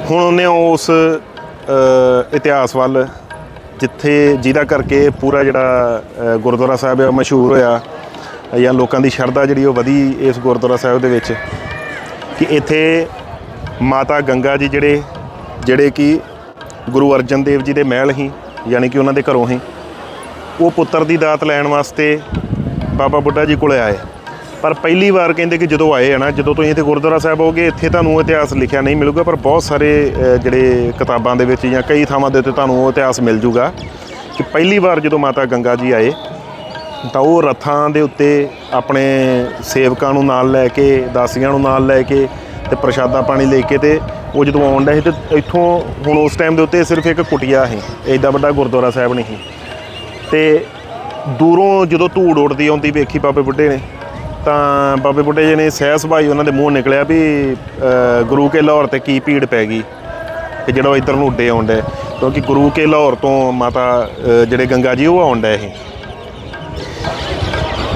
ਹੁਣ ਉਹਨੇ ਉਸ ਇਤਿਹਾਸ ਵੱਲ ਜਿੱਥੇ ਜਿਹਦਾ ਕਰਕੇ ਪੂਰਾ ਜਿਹੜਾ ਗੁਰਦੁਆਰਾ ਸਾਹਿਬ ਹੈ ਉਹ ਮਸ਼ਹੂਰ ਹੋਇਆ। ਜਾਂ ਲੋਕਾਂ ਦੀ ਸ਼ਰਧਾ ਜਿਹੜੀ ਉਹ ਵਧੀ ਇਸ ਗੁਰਦੁਆਰਾ ਸਾਹਿਬ ਦੇ ਵਿੱਚ, ਕਿ ਇੱਥੇ ਮਾਤਾ ਗੰਗਾ ਜੀ ਜਿਹੜੇ ਜਿਹੜੇ ਕਿ ਗੁਰੂ ਅਰਜਨ ਦੇਵ ਜੀ ਦੇ ਮਹਿਲ ਹੀ, ਯਾਨੀ ਕਿ ਉਹਨਾਂ ਦੇ ਘਰੋਂ ਹੀ, ਉਹ ਪੁੱਤਰ ਦੀ ਦਾਤ ਲੈਣ ਵਾਸਤੇ ਬਾਬਾ ਬੁੱਢਾ ਜੀ ਕੋਲੇ ਆਏ। ਪਰ ਪਹਿਲੀ ਵਾਰ ਕਹਿੰਦੇ ਕਿ ਜਦੋਂ ਆਏ ਆ ਨਾ, ਜਦੋਂ ਤੁਸੀਂ ਇੱਥੇ ਗੁਰਦੁਆਰਾ ਸਾਹਿਬ ਆਓਗੇ, ਇੱਥੇ ਤੁਹਾਨੂੰ ਇਤਿਹਾਸ ਲਿਖਿਆ ਨਹੀਂ ਮਿਲੂਗਾ, ਪਰ ਬਹੁਤ ਸਾਰੇ ਜਿਹੜੇ ਕਿਤਾਬਾਂ ਦੇ ਵਿੱਚ ਜਾਂ ਕਈ ਥਾਵਾਂ ਦੇ ਉੱਤੇ ਤੁਹਾਨੂੰ ਉਹ ਇਤਿਹਾਸ ਮਿਲ ਜੂਗਾ। ਕਿ ਪਹਿਲੀ ਵਾਰ ਜਦੋਂ ਮਾਤਾ ਗੰਗਾ ਜੀ ਆਏ ਤਾਂ ਉਹ ਰਥਾਂ ਦੇ ਉੱਤੇ ਆਪਣੇ ਸੇਵਕਾਂ ਨੂੰ ਨਾਲ ਲੈ ਕੇ, ਦਾਸੀਆਂ ਨੂੰ ਨਾਲ ਲੈ ਕੇ ਤੇ ਪ੍ਰਸ਼ਾਦਾ ਪਾਣੀ ਲੈ ਕੇ ਤੇ ਉਹ ਜਦੋਂ ਆਉਣ ਡਏ ਸੀ ਤੇ ਇੱਥੋਂ ਹੁਣ ਉਸ ਟਾਈਮ ਦੇ ਉੱਤੇ ਸਿਰਫ ਇੱਕ ਕੁਟੀਆ ਸੀ ਐਡਾ ਵੱਡਾ ਗੁਰਦੁਆਰਾ ਸਾਹਿਬ ਨਹੀਂ ਸੀ। ਤੇ ਦੂਰੋਂ ਜਦੋਂ ਧੂੜ ਉੱਡਦੀ ਆਉਂਦੀ ਵੇਖੀ ਬਾਬੇ ਬੁੱਢੇ ਨੇ, ਤਾਂ ਬਾਬੇ ਬੁੱਢੇ ਜੀ ਨੇ ਸਹਿ ਸੁਭਾਈ ਉਹਨਾਂ ਦੇ ਮੂੰਹ ਨਿਕਲਿਆ ਵੀ ਗੁਰੂ ਕੇ ਲਾਹੌਰ ਤੇ ਕੀ ਭੀੜ ਪੈ ਗਈ ਕਿ ਜਿਹੜਾ ਉਹ ਇੱਧਰ ਨੂੰ ਉੱਡੇ ਆਉਂਦਾ ਕਿਉਂਕਿ ਗੁਰੂ ਕੇ ਲਾਹੌਰ ਤੋਂ ਮਾਤਾ ਜਿਹੜੇ ਗੰਗਾ ਜੀ ਉਹ ਆਉਣ ਡਏ ਸੀ।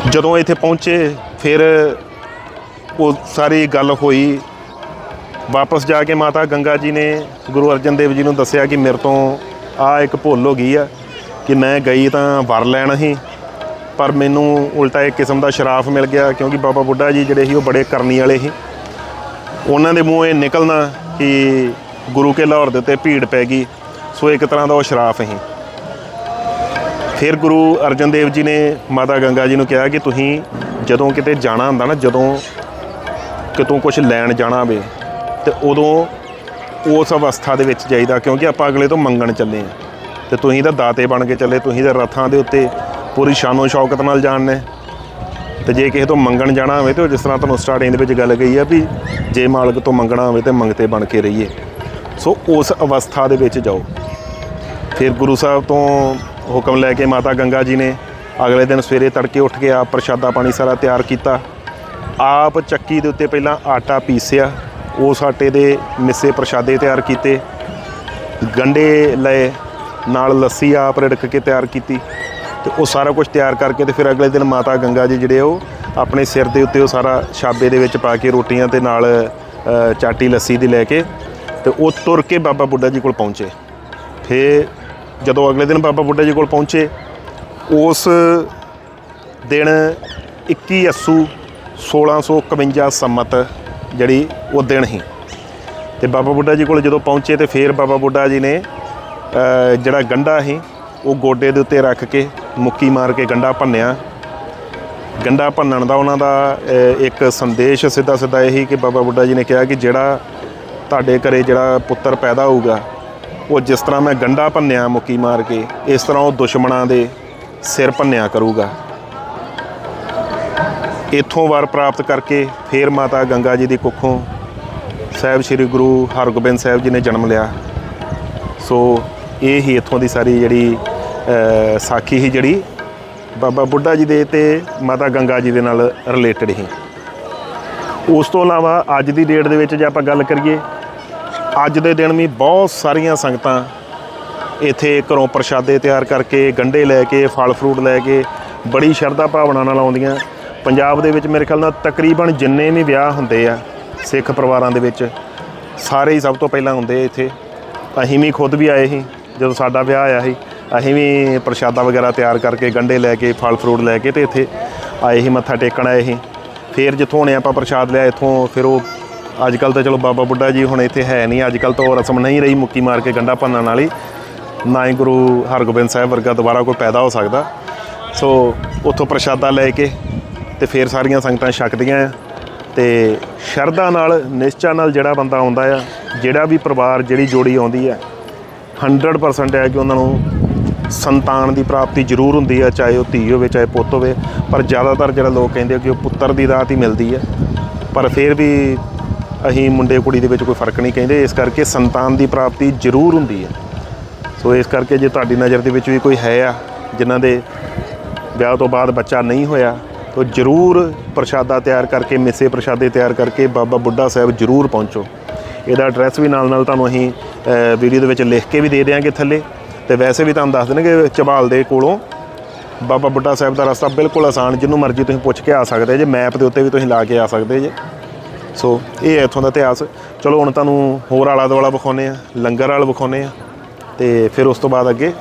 ਜਦੋਂ ਇੱਥੇ ਪਹੁੰਚੇ, ਫਿਰ ਉਹ ਸਾਰੀ ਗੱਲ ਹੋਈ। ਵਾਪਸ ਜਾ ਕੇ ਮਾਤਾ ਗੰਗਾ ਜੀ ਨੇ ਗੁਰੂ ਅਰਜਨ ਦੇਵ ਜੀ ਨੂੰ ਦੱਸਿਆ ਕਿ ਮੇਰੇ ਤੋਂ ਆ ਇੱਕ ਭੁੱਲ ਹੋ ਗਈ ਆ ਕਿ ਮੈਂ ਗਈ ਤਾਂ ਵਰ ਲੈਣ ਸੀ ਪਰ ਮੈਨੂੰ ਉਲਟਾ ਇੱਕ ਕਿਸਮ ਦਾ ਸ਼ਰਾਫ ਮਿਲ ਗਿਆ ਕਿਉਂਕਿ ਬਾਬਾ ਬੁੱਢਾ ਜੀ ਜਿਹੜੇ ਸੀ ਉਹ ਬੜੇ ਕਰਨੀ ਵਾਲੇ ਸੀ। ਉਹਨਾਂ ਦੇ ਮੂੰਹ ਇਹ ਨਿਕਲਣਾ ਕਿ ਗੁਰੂ ਕੇ ਲਾਹੌਰ ਦੇ ਉੱਤੇ ਭੀੜ ਪੈ ਗਈ, ਸੋ ਇੱਕ ਤਰ੍ਹਾਂ ਦਾ ਉਹ ਸ਼ਰਾਫ ਸੀ। ਫਿਰ ਗੁਰੂ ਅਰਜਨ ਦੇਵ ਜੀ ਨੇ ਮਾਤਾ ਗੰਗਾ ਜੀ ਨੂੰ ਕਿਹਾ ਕਿ ਤੁਸੀਂ ਜਦੋਂ ਕਿਤੇ ਜਾਣਾ ਹੁੰਦਾ ਨਾ, ਜਦੋਂ ਕਿਤੋਂ ਕੁਝ ਲੈਣ ਜਾਣਾ ਹੋਵੇ, ਤੇ ਉਦੋਂ ਉਸ ਅਵਸਥਾ ਦੇ ਵਿੱਚ ਜਾਈਦਾ, ਕਿਉਂਕਿ ਆਪਾਂ ਅਗਲੇ ਤੋਂ ਮੰਗਣ ਚੱਲੇ ਆ ਤੇ ਤੁਸੀਂ ਤਾਂ ਦਾਤੇ ਬਣ ਕੇ ਚੱਲੇ, ਤੁਸੀਂ ਤਾਂ ਰਥਾਂ ਦੇ ਉੱਤੇ ਪੂਰੀ ਸ਼ਾਨੋ ਸ਼ੌਕਤ ਨਾਲ ਜਾਣਨੇ ਤੇ ਜੇ ਕਿਸੇ ਤੋਂ ਮੰਗਣ ਜਾਣਾ ਹੋਵੇ, ਤੇ ਜਿਸ ਤਰ੍ਹਾਂ ਤੁਹਾਨੂੰ ਸਟਾਰਟਿੰਗ ਦੇ ਵਿੱਚ ਗੱਲ ਕਹੀ ਆ ਵੀ ਜੇ ਮਾਲਕ ਤੋਂ ਮੰਗਣਾ ਹੋਵੇ, ਤੇ ਮੰਗਤੇ ਬਣ ਕੇ ਰਹੀਏ। ਸੋ ਉਸ ਅਵਸਥਾ ਦੇ ਵਿੱਚ ਜਾਓ। ਫਿਰ ਗੁਰੂ ਸਾਹਿਬ ਤੋਂ ਹੁਕਮ ਲੈ ਕੇ ਮਾਤਾ ਗੰਗਾ ਜੀ ਨੇ ਅਗਲੇ ਦਿਨ ਸਵੇਰੇ ਤੜਕੇ ਉੱਠ ਕੇ ਆਪ ਪ੍ਰਸ਼ਾਦਾ ਪਾਣੀ ਸਾਰਾ ਤਿਆਰ ਕੀਤਾ। ਆਪ ਚੱਕੀ ਦੇ ਉੱਤੇ ਪਹਿਲਾਂ ਆਟਾ ਪੀਸਿਆ ਉਸ ਆਟੇ ਦੇ ਮਿੱਸੇ ਪ੍ਰਸ਼ਾਦੇ ਤਿਆਰ ਕੀਤੇ। ਗੰਡੇ ਲਏ, ਨਾਲ ਲੱਸੀ ਆਪ ਰਿੜਕ ਕੇ ਤਿਆਰ ਕੀਤੀ ਤੇ ਉਹ ਸਾਰਾ ਕੁਝ ਤਿਆਰ ਕਰਕੇ ਤੇ ਫਿਰ ਅਗਲੇ ਦਿਨ ਮਾਤਾ ਗੰਗਾ ਜੀ ਜਿਹੜੇ ਉਹ ਆਪਣੇ ਸਿਰ ਦੇ ਉੱਤੇ ਉਹ ਸਾਰਾ ਛਾਬੇ ਦੇ ਵਿੱਚ ਪਾ ਕੇ ਰੋਟੀਆਂ ਤੇ ਨਾਲ ਚਾਟੀ ਲੱਸੀ ਦੀ ਲੈ ਕੇ ਤੇ ਉਹ ਤੁਰ ਕੇ ਬਾਬਾ ਬੁੱਢਾ ਜੀ ਕੋਲ ਪਹੁੰਚੇ। ਫਿਰ ਜਦੋਂ ਅਗਲੇ ਦਿਨ ਬਾਬਾ ਬੁੱਢਾ ਜੀ ਕੋਲ ਪਹੁੰਚੇ, ਉਸ ਦਿਨ 21 ਅੱਸੂ 1651 ਸੰਮਤ ਜਿਹੜੀ ਉਹ ਦਿਨ ਹੀ ਤੇ ਬਾਬਾ ਬੁੱਢਾ ਜੀ ਕੋਲ ਜਦੋਂ ਪਹੁੰਚੇ ਤੇ ਫਿਰ ਬਾਬਾ ਬੁੱਢਾ ਜੀ ਨੇ ਜਿਹੜਾ ਗੰਡਾ ਸੀ, ਉਹ ਗੋਡੇ ਦੇ ਉੱਤੇ ਰੱਖ ਕੇ ਮੁੱਕੀ ਮਾਰ ਕੇ ਗੰਡਾ ਭੰਨਿਆ। ਗੰਡਾ ਭੰਨਣ ਦਾ ਉਹਨਾਂ ਦਾ ਇੱਕ ਸੰਦੇਸ਼ ਸਿੱਧਾ ਸਿੱਧਾ ਇਹੀ ਕਿ ਬਾਬਾ ਬੁੱਢਾ ਜੀ ਨੇ ਕਿਹਾ ਕਿ ਜਿਹੜਾ ਤੁਹਾਡੇ ਘਰੇ ਜਿਹੜਾ ਪੁੱਤਰ ਪੈਦਾ ਹੋਊਗਾ ਉਹ ਜਿਸ ਤਰ੍ਹਾਂ ਮੈਂ ਗੰਡਾ ਭੰਨਿਆ ਮੁੱਕੀ ਮਾਰ ਕੇ, ਇਸ ਤਰ੍ਹਾਂ ਉਹ ਦੁਸ਼ਮਣਾਂ ਦੇ ਸਿਰ ਭੰਨਿਆ ਕਰੂਗਾ। ਇਥੋਂ ਵਾਰ ਪ੍ਰਾਪਤ ਕਰਕੇ ਫੇਰ ਮਾਤਾ ਗੰਗਾ ਜੀ ਦੀ ਕੁੱਖੋਂ ਸਾਹਿਬ ਸ੍ਰੀ ਗੁਰੂ ਹਰਗੋਬਿੰਦ ਸਾਹਿਬ ਜੀ ਨੇ ਜਨਮ ਲਿਆ। ਸੋ ਇਹ ਹੀ ਇਥੋਂ ਦੀ ਸਾਰੀ ਜਿਹੜੀ ਸਾਖੀ ਹੀ ਜਿਹੜੀ ਬਾਬਾ ਬੁੱਢਾ ਜੀ ਦੇ ਤੇ ਮਾਤਾ ਗੰਗਾ ਜੀ ਦੇ ਨਾਲ ਰਿਲੇਟਡ ਹੀ ਉਸ ਤੋਂ ਇਲਾਵਾ ਅੱਜ ਦੀ ਡੇਟ ਦੇ ਵਿੱਚ ਜੇ ਆਪਾਂ ਗੱਲ ਕਰੀਏ ਅੱਜ ਦੇ ਦਿਨ ਵੀ ਬਹੁਤ ਸਾਰੀਆਂ ਸੰਗਤਾਂ ਇੱਥੇ ਘਰੋਂ ਪ੍ਰਸ਼ਾਦੇ ਤਿਆਰ ਕਰਕੇ ਗੰਡੇ ਲੈ ਕੇ, ਫਲ ਫਰੂਟ ਲੈ ਕੇ ਬੜੀ ਸ਼ਰਧਾ ਭਾਵਨਾ ਨਾਲ ਆਉਂਦੀਆਂ। ਪੰਜਾਬ ਦੇ ਵਿੱਚ ਮੇਰੇ ਖਿਆਲ ਨਾਲ ਤਕਰੀਬਨ ਜਿੰਨੇ ਵੀ ਵਿਆਹ ਹੁੰਦੇ ਆ ਸਿੱਖ ਪਰਿਵਾਰਾਂ ਦੇ ਵਿੱਚ, ਸਾਰੇ ਹੀ ਸਭ ਤੋਂ ਪਹਿਲਾਂ ਹੁੰਦੇ ਇੱਥੇ। ਅਸੀਂ ਵੀ ਖੁਦ ਵੀ ਆਏ ਸੀ, ਜਦੋਂ ਸਾਡਾ ਵਿਆਹ ਆਇਆ ਸੀ, ਅਸੀਂ ਵੀ ਪ੍ਰਸ਼ਾਦਾ ਵਗੈਰਾ ਤਿਆਰ ਕਰਕੇ ਗੰਡੇ ਲੈ ਕੇ, ਫਲ ਫਰੂਟ ਲੈ ਕੇ ਤੇ ਇੱਥੇ ਆਏ ਸੀ, ਮੱਥਾ ਟੇਕਣ ਆਏ ਸੀ। ਫਿਰ ਜਿੱਥੋਂ ਹੁਣੇ ਆਪਾਂ ਪ੍ਰਸ਼ਾਦ ਲਿਆ, ਇੱਥੋਂ ਫਿਰ ਉਹ ਅੱਜ ਕੱਲ ਤਾਂ ਚਲੋ ਬਾਬਾ ਬੁੱਢਾ ਜੀ ਹੁਣ ਇੱਥੇ ਹੈ ਨਹੀਂ, ਅੱਜ ਕੱਲ ਤਾਂ ਉਹ ਰਸਮ ਨਹੀਂ ਰਹੀ ਮੁੱਕੀ ਮਾਰ ਕੇ ਗੰਡਾ ਭੰਨਣ ਵਾਲੀ। ਨਾ ਹੀ ਗੁਰੂ ਹਰਗੋਬਿੰਦ ਸਾਹਿਬ ਵਰਗਾ ਦੁਬਾਰਾ ਕੋਈ ਪੈਦਾ ਹੋ ਸਕਦਾ। ਸੋ ਉੱਥੋਂ ਪ੍ਰਸ਼ਾਦਾ ਲੈ ਕੇ ਤੇ ਫਿਰ ਸਾਰੀਆਂ ਸੰਗਤਾਂ ਛਕਦੀਆਂ ਆ ਤੇ ਸ਼ਰਧਾ ਨਾਲ, ਨਿਸ਼ਚਾ ਨਾਲ ਜਿਹੜਾ ਬੰਦਾ ਆਉਂਦਾ ਆ, ਜਿਹੜਾ ਵੀ ਪਰਿਵਾਰ, ਜਿਹੜੀ ਜੋੜੀ ਆਉਂਦੀ ਆ 100% ਹੈ ਕਿ ਉਹਨਾਂ ਨੂੰ ਸੰਤਾਨ ਦੀ ਪ੍ਰਾਪਤੀ ਜ਼ਰੂਰ ਹੁੰਦੀ ਆ, ਚਾਹੇ ਉਹ ਧੀ ਹੋਵੇ, ਚਾਹੇ ਪੁੱਤ ਹੋਵੇ। ਪਰ ਜ਼ਿਆਦਾਤਰ ਜਿਹੜਾ ਲੋਕ ਕਹਿੰਦੇ ਆ ਕਿ ਉਹ ਪੁੱਤਰ ਦੀ ਦਾਤ ਹੀ ਮਿਲਦੀ ਹੈ ਪਰ ਫਿਰ ਵੀ ਅਸੀਂ ਮੁੰਡੇ ਕੁੜੀ ਦੇ ਵਿੱਚ ਕੋਈ ਫ਼ਰਕ ਨਹੀਂ ਕਹਿੰਦੇ, ਇਸ ਕਰਕੇ ਸੰਤਾਨ ਦੀ ਪ੍ਰਾਪਤੀ ਜ਼ਰੂਰ ਹੁੰਦੀ ਹੈ। ਸੋ ਇਸ ਕਰਕੇ ਜੇ ਤੁਹਾਡੀ ਨਜ਼ਰ ਦੇ ਵਿੱਚ ਵੀ ਕੋਈ ਹੈ ਆ, ਜਿਨ੍ਹਾਂ ਦੇ ਵਿਆਹ ਤੋਂ ਬਾਅਦ ਬੱਚਾ ਨਹੀਂ ਹੋਇਆ, ਤਾਂ ਜ਼ਰੂਰ ਪ੍ਰਸ਼ਾਦਾ ਤਿਆਰ ਕਰਕੇ, ਮਿੱਸੇ ਪ੍ਰਸ਼ਾਦੇ ਤਿਆਰ ਕਰਕੇ ਬਾਬਾ ਬੁੱਢਾ ਸਾਹਿਬ ਜ਼ਰੂਰ ਪਹੁੰਚੋ। ਇਹਦਾ ਐਡਰੈਸ ਵੀ ਨਾਲ ਨਾਲ ਤੁਹਾਨੂੰ ਅਸੀਂ ਵੀਡੀਓ ਦੇ ਵਿੱਚ ਲਿਖ ਕੇ ਵੀ ਦੇ ਦਿਆਂਗੇ ਥੱਲੇ। ਤੇ ਵੈਸੇ ਵੀ ਤੁਹਾਨੂੰ ਦੱਸ ਦੇਣਗੇ ਕਿ ਚਬਾਲ ਦੇ ਕੋਲੋਂ, ਬਾਬਾ ਬੁੱਢਾ ਸਾਹਿਬ ਦਾ ਰਸਤਾ ਬਿਲਕੁਲ ਆਸਾਨ ਜਿਹਨੂੰ ਮਰਜ਼ੀ ਤੁਸੀਂ ਪੁੱਛ ਕੇ ਆ ਸਕਦੇ ਜੇ, ਮੈਪ ਦੇ ਉੱਤੇ ਵੀ ਤੁਸੀਂ ਲਾ ਕੇ ਆ ਸਕਦੇ ਜੇ। ਸੋ ਇਹ ਹੈ ਇੱਥੋਂ ਦਾ ਇਤਿਹਾਸ। ਚਲੋ ਹੁਣ ਤੁਹਾਨੂੰ ਹੋਰ ਆਲਾ ਦੁਆਲਾ ਵਿਖਾਉਨੇ ਆ ਲੰਗਰ ਵਾਲ ਵਿਖਾਉਨੇ ਆ ਤੇ ਫਿਰ ਉਸ ਤੋਂ ਬਾਅਦ ਅੱਗੇ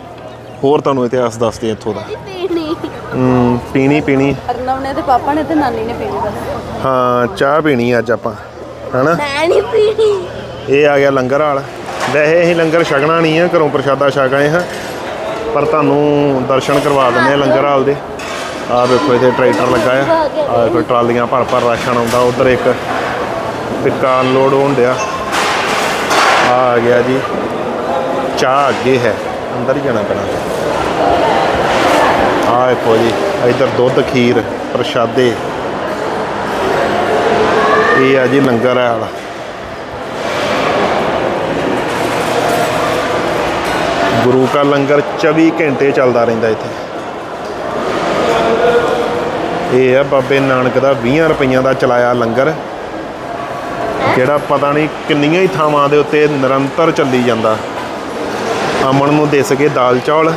ਹੋਰ ਤੁਹਾਨੂੰ ਇਤਿਹਾਸ ਦੱਸਦੇ ਆ ਇੱਥੋਂ ਦਾ। ਪੀਣੀ। ਹਮ, ਪੀਣੀ ਪੀਣੀ। ਅਰਨਵ ਨੇ ਤੇ ਪਾਪਾ ਨੇ ਤੇ ਨਾਨੀ ਨੇ ਪੀਣੀ ਦਾ ਹਾਂ ਚਾਹ ਪੀਣੀ ਅੱਜ ਆਪਾਂ ਹਨਾ? ਮੈਂ ਨਹੀਂ ਪੀਣੀ। ਇਹ ਆ ਗਿਆ ਲੰਗਰ ਹਾਲ ਵੈਸੇ ਅਸੀਂ ਲੰਗਰ ਛਕਣਾ ਨਹੀਂ ਆ ਘਰੋਂ ਪ੍ਰਸ਼ਾਦਾ ਛਕ ਆਏ ਹਾਂ ਪਰ ਤੁਹਾਨੂੰ ਦਰਸ਼ਨ ਕਰਵਾ ਦਿੰਦੇ ਆ ਲੰਗਰ ਹਾਲ ਦੇ। ਆਹ ਵੇਖੋ ਇੱਥੇ ਟਰੈਕਟਰ ਲੱਗਾ ਆ। ਆਹ ਵੇਖੋ ਟਰਾਲੀਆਂ ਭਰ ਭਰ ਰਾਸ਼ਨ ਆਉਂਦਾ ਉਧਰ ਇੱਕ ਪਿੱਕਾ ਲੋਡ ਹੋਣ ਡਿਆ। ਆਹ ਆ ਗਿਆ ਜੀ। ਚਾਹ ਅੱਗੇ ਹੈ। ਅੰਦਰ ਹੀ ਜਾਣਾ ਪੈਣਾ। ਆਹ ਦੇਖੋ ਜੀ, ਇੱਧਰ ਦੁੱਧ, ਖੀਰ, ਪ੍ਰਸ਼ਾਦੇ। ਇਹ ਆ ਜੀ ਲੰਗਰ ਵਾਲਾ। ਗੁਰੂ ਕਾ ਲੰਗਰ 24 ਘੰਟੇ ਚੱਲਦਾ ਰਹਿੰਦਾ ਇੱਥੇ। ਇਹ ਆ ਬਾਬੇ ਨਾਨਕ ਦਾ 20 ਰੁਪਈਆਂ ਦਾ ਚਲਾਇਆ ਲੰਗਰ। ਜਿਹੜਾ ਪਤਾ ਨਹੀਂ ਕਿੰਨੀਆਂ ਹੀ ਥਾਵਾਂ ਦੇ ਉੱਤੇ ਨਿਰੰਤਰ ਚੱਲੀ ਜਾਂਦਾ। ਅਮਨ ਨੂੰ ਦੇ ਸਕੇ ਦਾਲ ਚੌਲ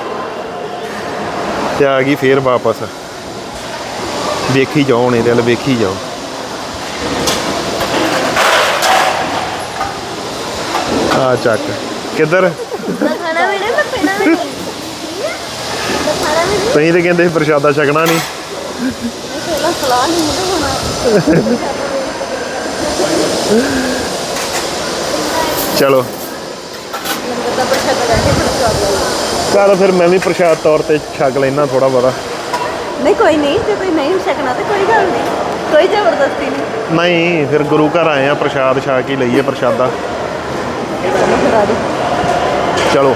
ਤੇ ਆ ਗਈ ਫੇਰ ਵਾਪਸ। ਵੇਖੀ ਜਾਓ ਇਹਦੇ ਵੱਲ ਵੇਖੀ ਜਾਓ। ਆ ਚੱਕ। ਕਿੱਧਰ? ਖਾਣਾ ਵੀ ਨਹੀਂ ਮੈਂ ਪੀਣਾ ਵੀ ਨਹੀਂ। ਖਾਣਾ ਵੀ ਨਹੀਂ ਤੁਸੀਂ ਤੇ ਕਹਿੰਦੇ ਸੀ ਪ੍ਰਸ਼ਾਦਾ ਛਕਣਾ ਨਹੀਂ। ਸਲਾਹ ਨਹੀਂ ਹੋਣਾ ਚਲੋ। ਕੇ ਚੱਲ ਫਿਰ ਮੈਂ ਵੀ ਪ੍ਰਸ਼ਾਦ ਤੌਰ ਤੇ ਛਕ ਲੈਣਾ ਥੋੜਾ ਬਹੁਤਾ। ਨਹੀਂ ਕੋਈ ਨਹੀਂ ਜੇ ਕੋਈ ਨਹੀਂ ਛਕਣਾ ਤੇ ਕੋਈ ਗੱਲ ਨਹੀਂ। ਕੋਈ ਜ਼ਬਰਦਸਤੀ ਨਹੀਂ। ਨਹੀਂ ਫਿਰ ਗੁਰੂ ਘਰ ਆਏ ਆ ਪ੍ਰਸ਼ਾਦ ਛਕ ਹੀ ਲਈਏ ਪ੍ਰਸ਼ਾਦਾ। ਚਲੋ।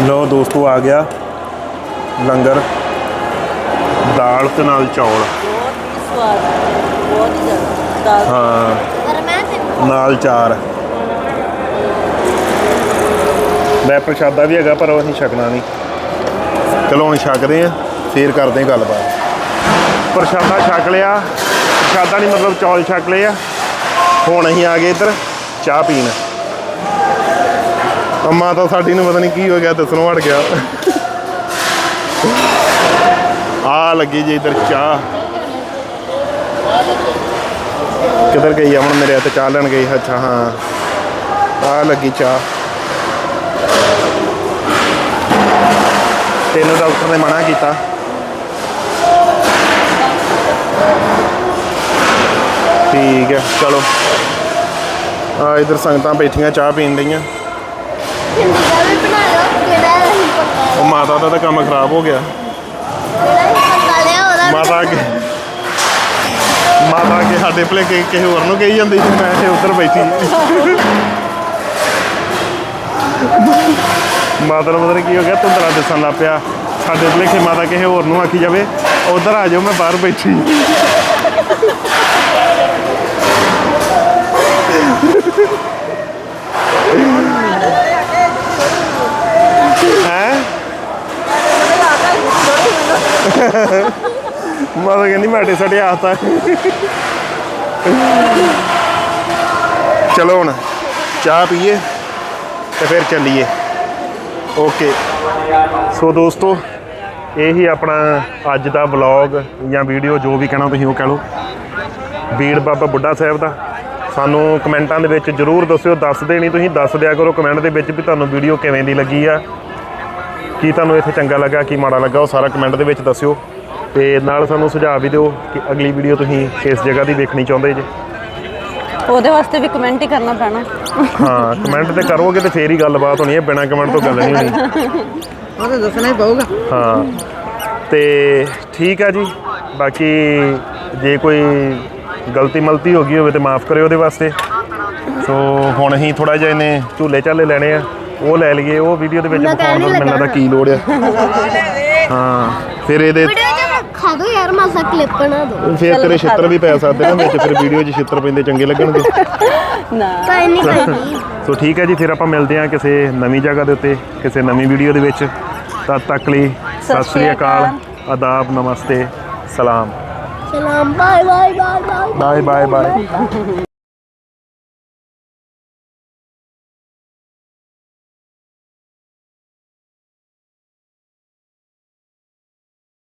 ਲੋ ਦੋਸਤੋ ਆ ਗਿਆ ਲੰਗਰ ਦਾਲ ਤੇ ਨਾਲ ਚੌਲ। ਬਹੁਤ ਹੀ ਸਵਾਦ ਬਹੁਤ ਜ਼ਿਆਦਾ। ਦਾਲ ਹਾਂ। ਪਰ ਮੈਂ ਤੇ ਨਾਲ ਚਾਰ। ਮੈਂ ਪ੍ਰਸ਼ਾਦਾ ਵੀ ਹੈਗਾ ਪਰ ਉਹ ਅਸੀਂ ਛਕਣਾ ਨਹੀਂ। ਚਲੋ ਹੁਣ ਛਕਦੇ ਆ ਫੇਰ ਕਰਦੇ ਆ ਗੱਲਬਾਤ। ਪ੍ਰਸ਼ਾਦਾ ਛਕ ਲਿਆ। ਪ੍ਰਸ਼ਾਦਾ ਨਹੀਂ ਮਤਲਬ ਚੌਲ ਛਕ ਲਏ ਆ। ਹੁਣ ਅਸੀਂ ਆ ਗਏ ਇੱਧਰ ਚਾਹ ਪੀਣ। ਅੰਮਾ ਤਾਂ ਸਾਡੀ ਨੂੰ ਪਤਾ ਨਹੀਂ ਕੀ ਹੋ ਗਿਆ ਦੱਸਣੋਂ ਹਟ ਗਿਆ। ਆ ਲੱਗੀ ਜੀ ਇੱਧਰ ਚਾਹ। ਕਿੱਧਰ ਗਈ ਅਮਨ ਮੇਰੇ ਹੱਥ ਚਾਹ ਲੈਣ ਗਈ ਅੱਛਾ ਹਾਂ। ਆ ਲੱਗੀ ਚਾਹ। ਤੈਨੂੰ ਡਾਕਟਰ ਨੇ ਮਨਾ ਕੀਤਾ। ਠੀਕ ਹੈ ਚਲੋ। ਆ ਇਧਰ ਸੰਗਤਾਂ ਬੈਠੀਆਂ ਚਾਹ ਪੀਣ ਲਈਆਂ ਉਹ ਮਾਤਾ ਦਾ ਤਾਂ ਕੰਮ ਖਰਾਬ ਹੋ ਗਿਆ। ਮਾਤਾ ਅੱਗੇ ਮਾਤਾ ਅੱਗੇ ਸਾਡੇ ਭਲੇ ਕਿਸੇ ਹੋਰ ਨੂੰ ਕਹੀ ਜਾਂਦੀ ਸੀ, ਮੈਂ ਤੇ ਉੱਧਰ ਬੈਠੀ। ਮਾਤਾ ਨੂੰ ਪਤਾ ਨੀ ਕੀ ਹੋ ਗਿਆ, ਧੁੰਦਲਾ ਦਿਸਣ ਲੱਗ ਪਿਆ। ਸਾਡੇ ਭਲੇਖੇ ਮਾਤਾ ਕਿਸੇ ਹੋਰ ਨੂੰ ਆਖੀ ਜਾਵੇ, ਉਧਰ ਆ ਜਾਓ, ਮੈਂ ਬਾਹਰ ਬੈਠੀ ਹੈ ਮਾਤਾ ਕਹਿੰਦੀ ਮੈਂ ਅੱਡੇ ਆਤਾ ਚਲੋ ਹੁਣ, ਚਾਹ ਪੀਏ ਤੇ ਫਿਰ ਚੱਲੀਏ। ਓਕੇ ਸੋ ਦੋਸਤੋ, ਇਹ ਹੀ ਆਪਣਾ ਅੱਜ ਦਾ ਵਲੌਗ ਜਾਂ ਵੀਡੀਓ ਜੋ ਵੀ ਕਹਿਣਾ ਤੁਸੀਂ ਉਹ ਕਹਿ ਲਓ। ਬੀੜ ਬਾਬਾ ਬੁੱਢਾ ਸਾਹਿਬ ਦਾ। ਸਾਨੂੰ ਕਮੈਂਟਾਂ ਦੇ ਵਿੱਚ ਜਰੂਰ ਦੱਸਿਓ ਦੱਸਦੇ ਨਹੀਂ ਤੁਸੀਂ, ਦੱਸ ਦਿਆ ਕਰੋ ਕਮੈਂਟ ਦੇ ਵਿੱਚ ਵੀ ਤੁਹਾਨੂੰ ਵੀਡੀਓ ਕਿਵੇਂ ਦੀ ਲੱਗੀ ਆ। ਕੀ ਤੁਹਾਨੂੰ ਇੱਥੇ ਚੰਗਾ ਲੱਗਾ, ਕੀ ਮਾੜਾ ਲੱਗਾ, ਉਹ ਸਾਰਾ ਕਮੈਂਟ ਦੇ ਵਿੱਚ ਦੱਸਿਓ। ਤੇ ਨਾਲ ਸਾਨੂੰ ਸੁਝਾਅ ਵੀ ਦਿਓ ਕਿ ਅਗਲੀ ਵੀਡੀਓ ਤੁਸੀਂ ਕਿਸ ਜਗ੍ਹਾ ਦੀ ਵੇਖਣੀ ਚਾਹੁੰਦੇ ਜੇ। ਉਹਦੇ ਵਾਸਤੇ ਵੀ ਕਮੈਂਟ ਹੀ ਕਰਨਾ ਪੈਣਾ। ਹਾਂ ਕਮੈਂਟ ਤੇ ਕਰੋਗੇ ਤੇ ਫੇਰ ਹੀ ਗੱਲਬਾਤ ਹੋਣੀ ਹੈ ਬਿਨਾਂ ਕਮੈਂਟ ਤੋਂ ਗੱਲ ਨਹੀਂ ਹੋਣੀ। ਉਹ ਤਾਂ ਦੱਸਣਾ ਹੀ ਪਊਗਾ। ਹਾਂ ਤੇ ਠੀਕ ਆ ਜੀ ਬਾਕੀ ਜੇ ਕੋਈ ਗਲਤੀ ਮਲਤੀ ਹੋ ਗਈ ਹੋਵੇ ਤੇ ਮਾਫ ਕਰਿਓ ਉਹਦੇ ਵਾਸਤੇ। ਸੋ ਹੁਣ ਅਸੀਂ ਥੋੜਾ ਜਿਹਾ ਇਹਨੇ ਝੂਲੇ ਝਾਲੇ ਲੈਣੇ ਆ ਉਹ ਲੈ ਲਈਏ ਉਹ ਵੀਡੀਓ ਦੇ ਵਿੱਚ ਦਿਖਾਉਣ ਦਾ ਮੈਨੂੰ ਲੱਗਦਾ ਲੱਗਾ। ਕੀ ਲੋੜ ਆ। ਹਾਂ ਫਿਰ ਇਹਦੇ ਯਾਰ ਮਾਸਾ ਕਲਿੱਪ ਬਣਾ ਦੋ। ਫਿਰ ਤੇਰੇ ਛਿੱਤਰ ਵੀ ਪੈ ਸਕਦੇ ਨਾ ਵਿੱਚ ਫਿਰ ਵੀਡੀਓ 'ਚ ਛਿੱਤਰ ਪੈਂਦੇ ਚੰਗੇ ਲੱਗਣਗੇ। ਨਾ। ਕੋਈ ਨਹੀਂ ਕੋਈ ਨਹੀਂ। ਸੋ ਠੀਕ ਹੈ ਜੀ ਫਿਰ ਆਪਾਂ ਮਿਲਦੇ ਹਾਂ ਕਿਸੇ ਨਵੀਂ ਜਗ੍ਹਾ ਦੇ ਉੱਤੇ ਕਿਸੇ ਨਵੀਂ ਵੀਡੀਓ ਦੇ ਵਿੱਚ। ਤਦ ਤੱਕ ਲਈ ਸਤਿ ਸ੍ਰੀ ਅਕਾਲ। ਆਦਾਬ ਨਮਸਤੇ ਸਲਾਮ। ਸਲਾਮ bye bye bye bye. Bye bye bye.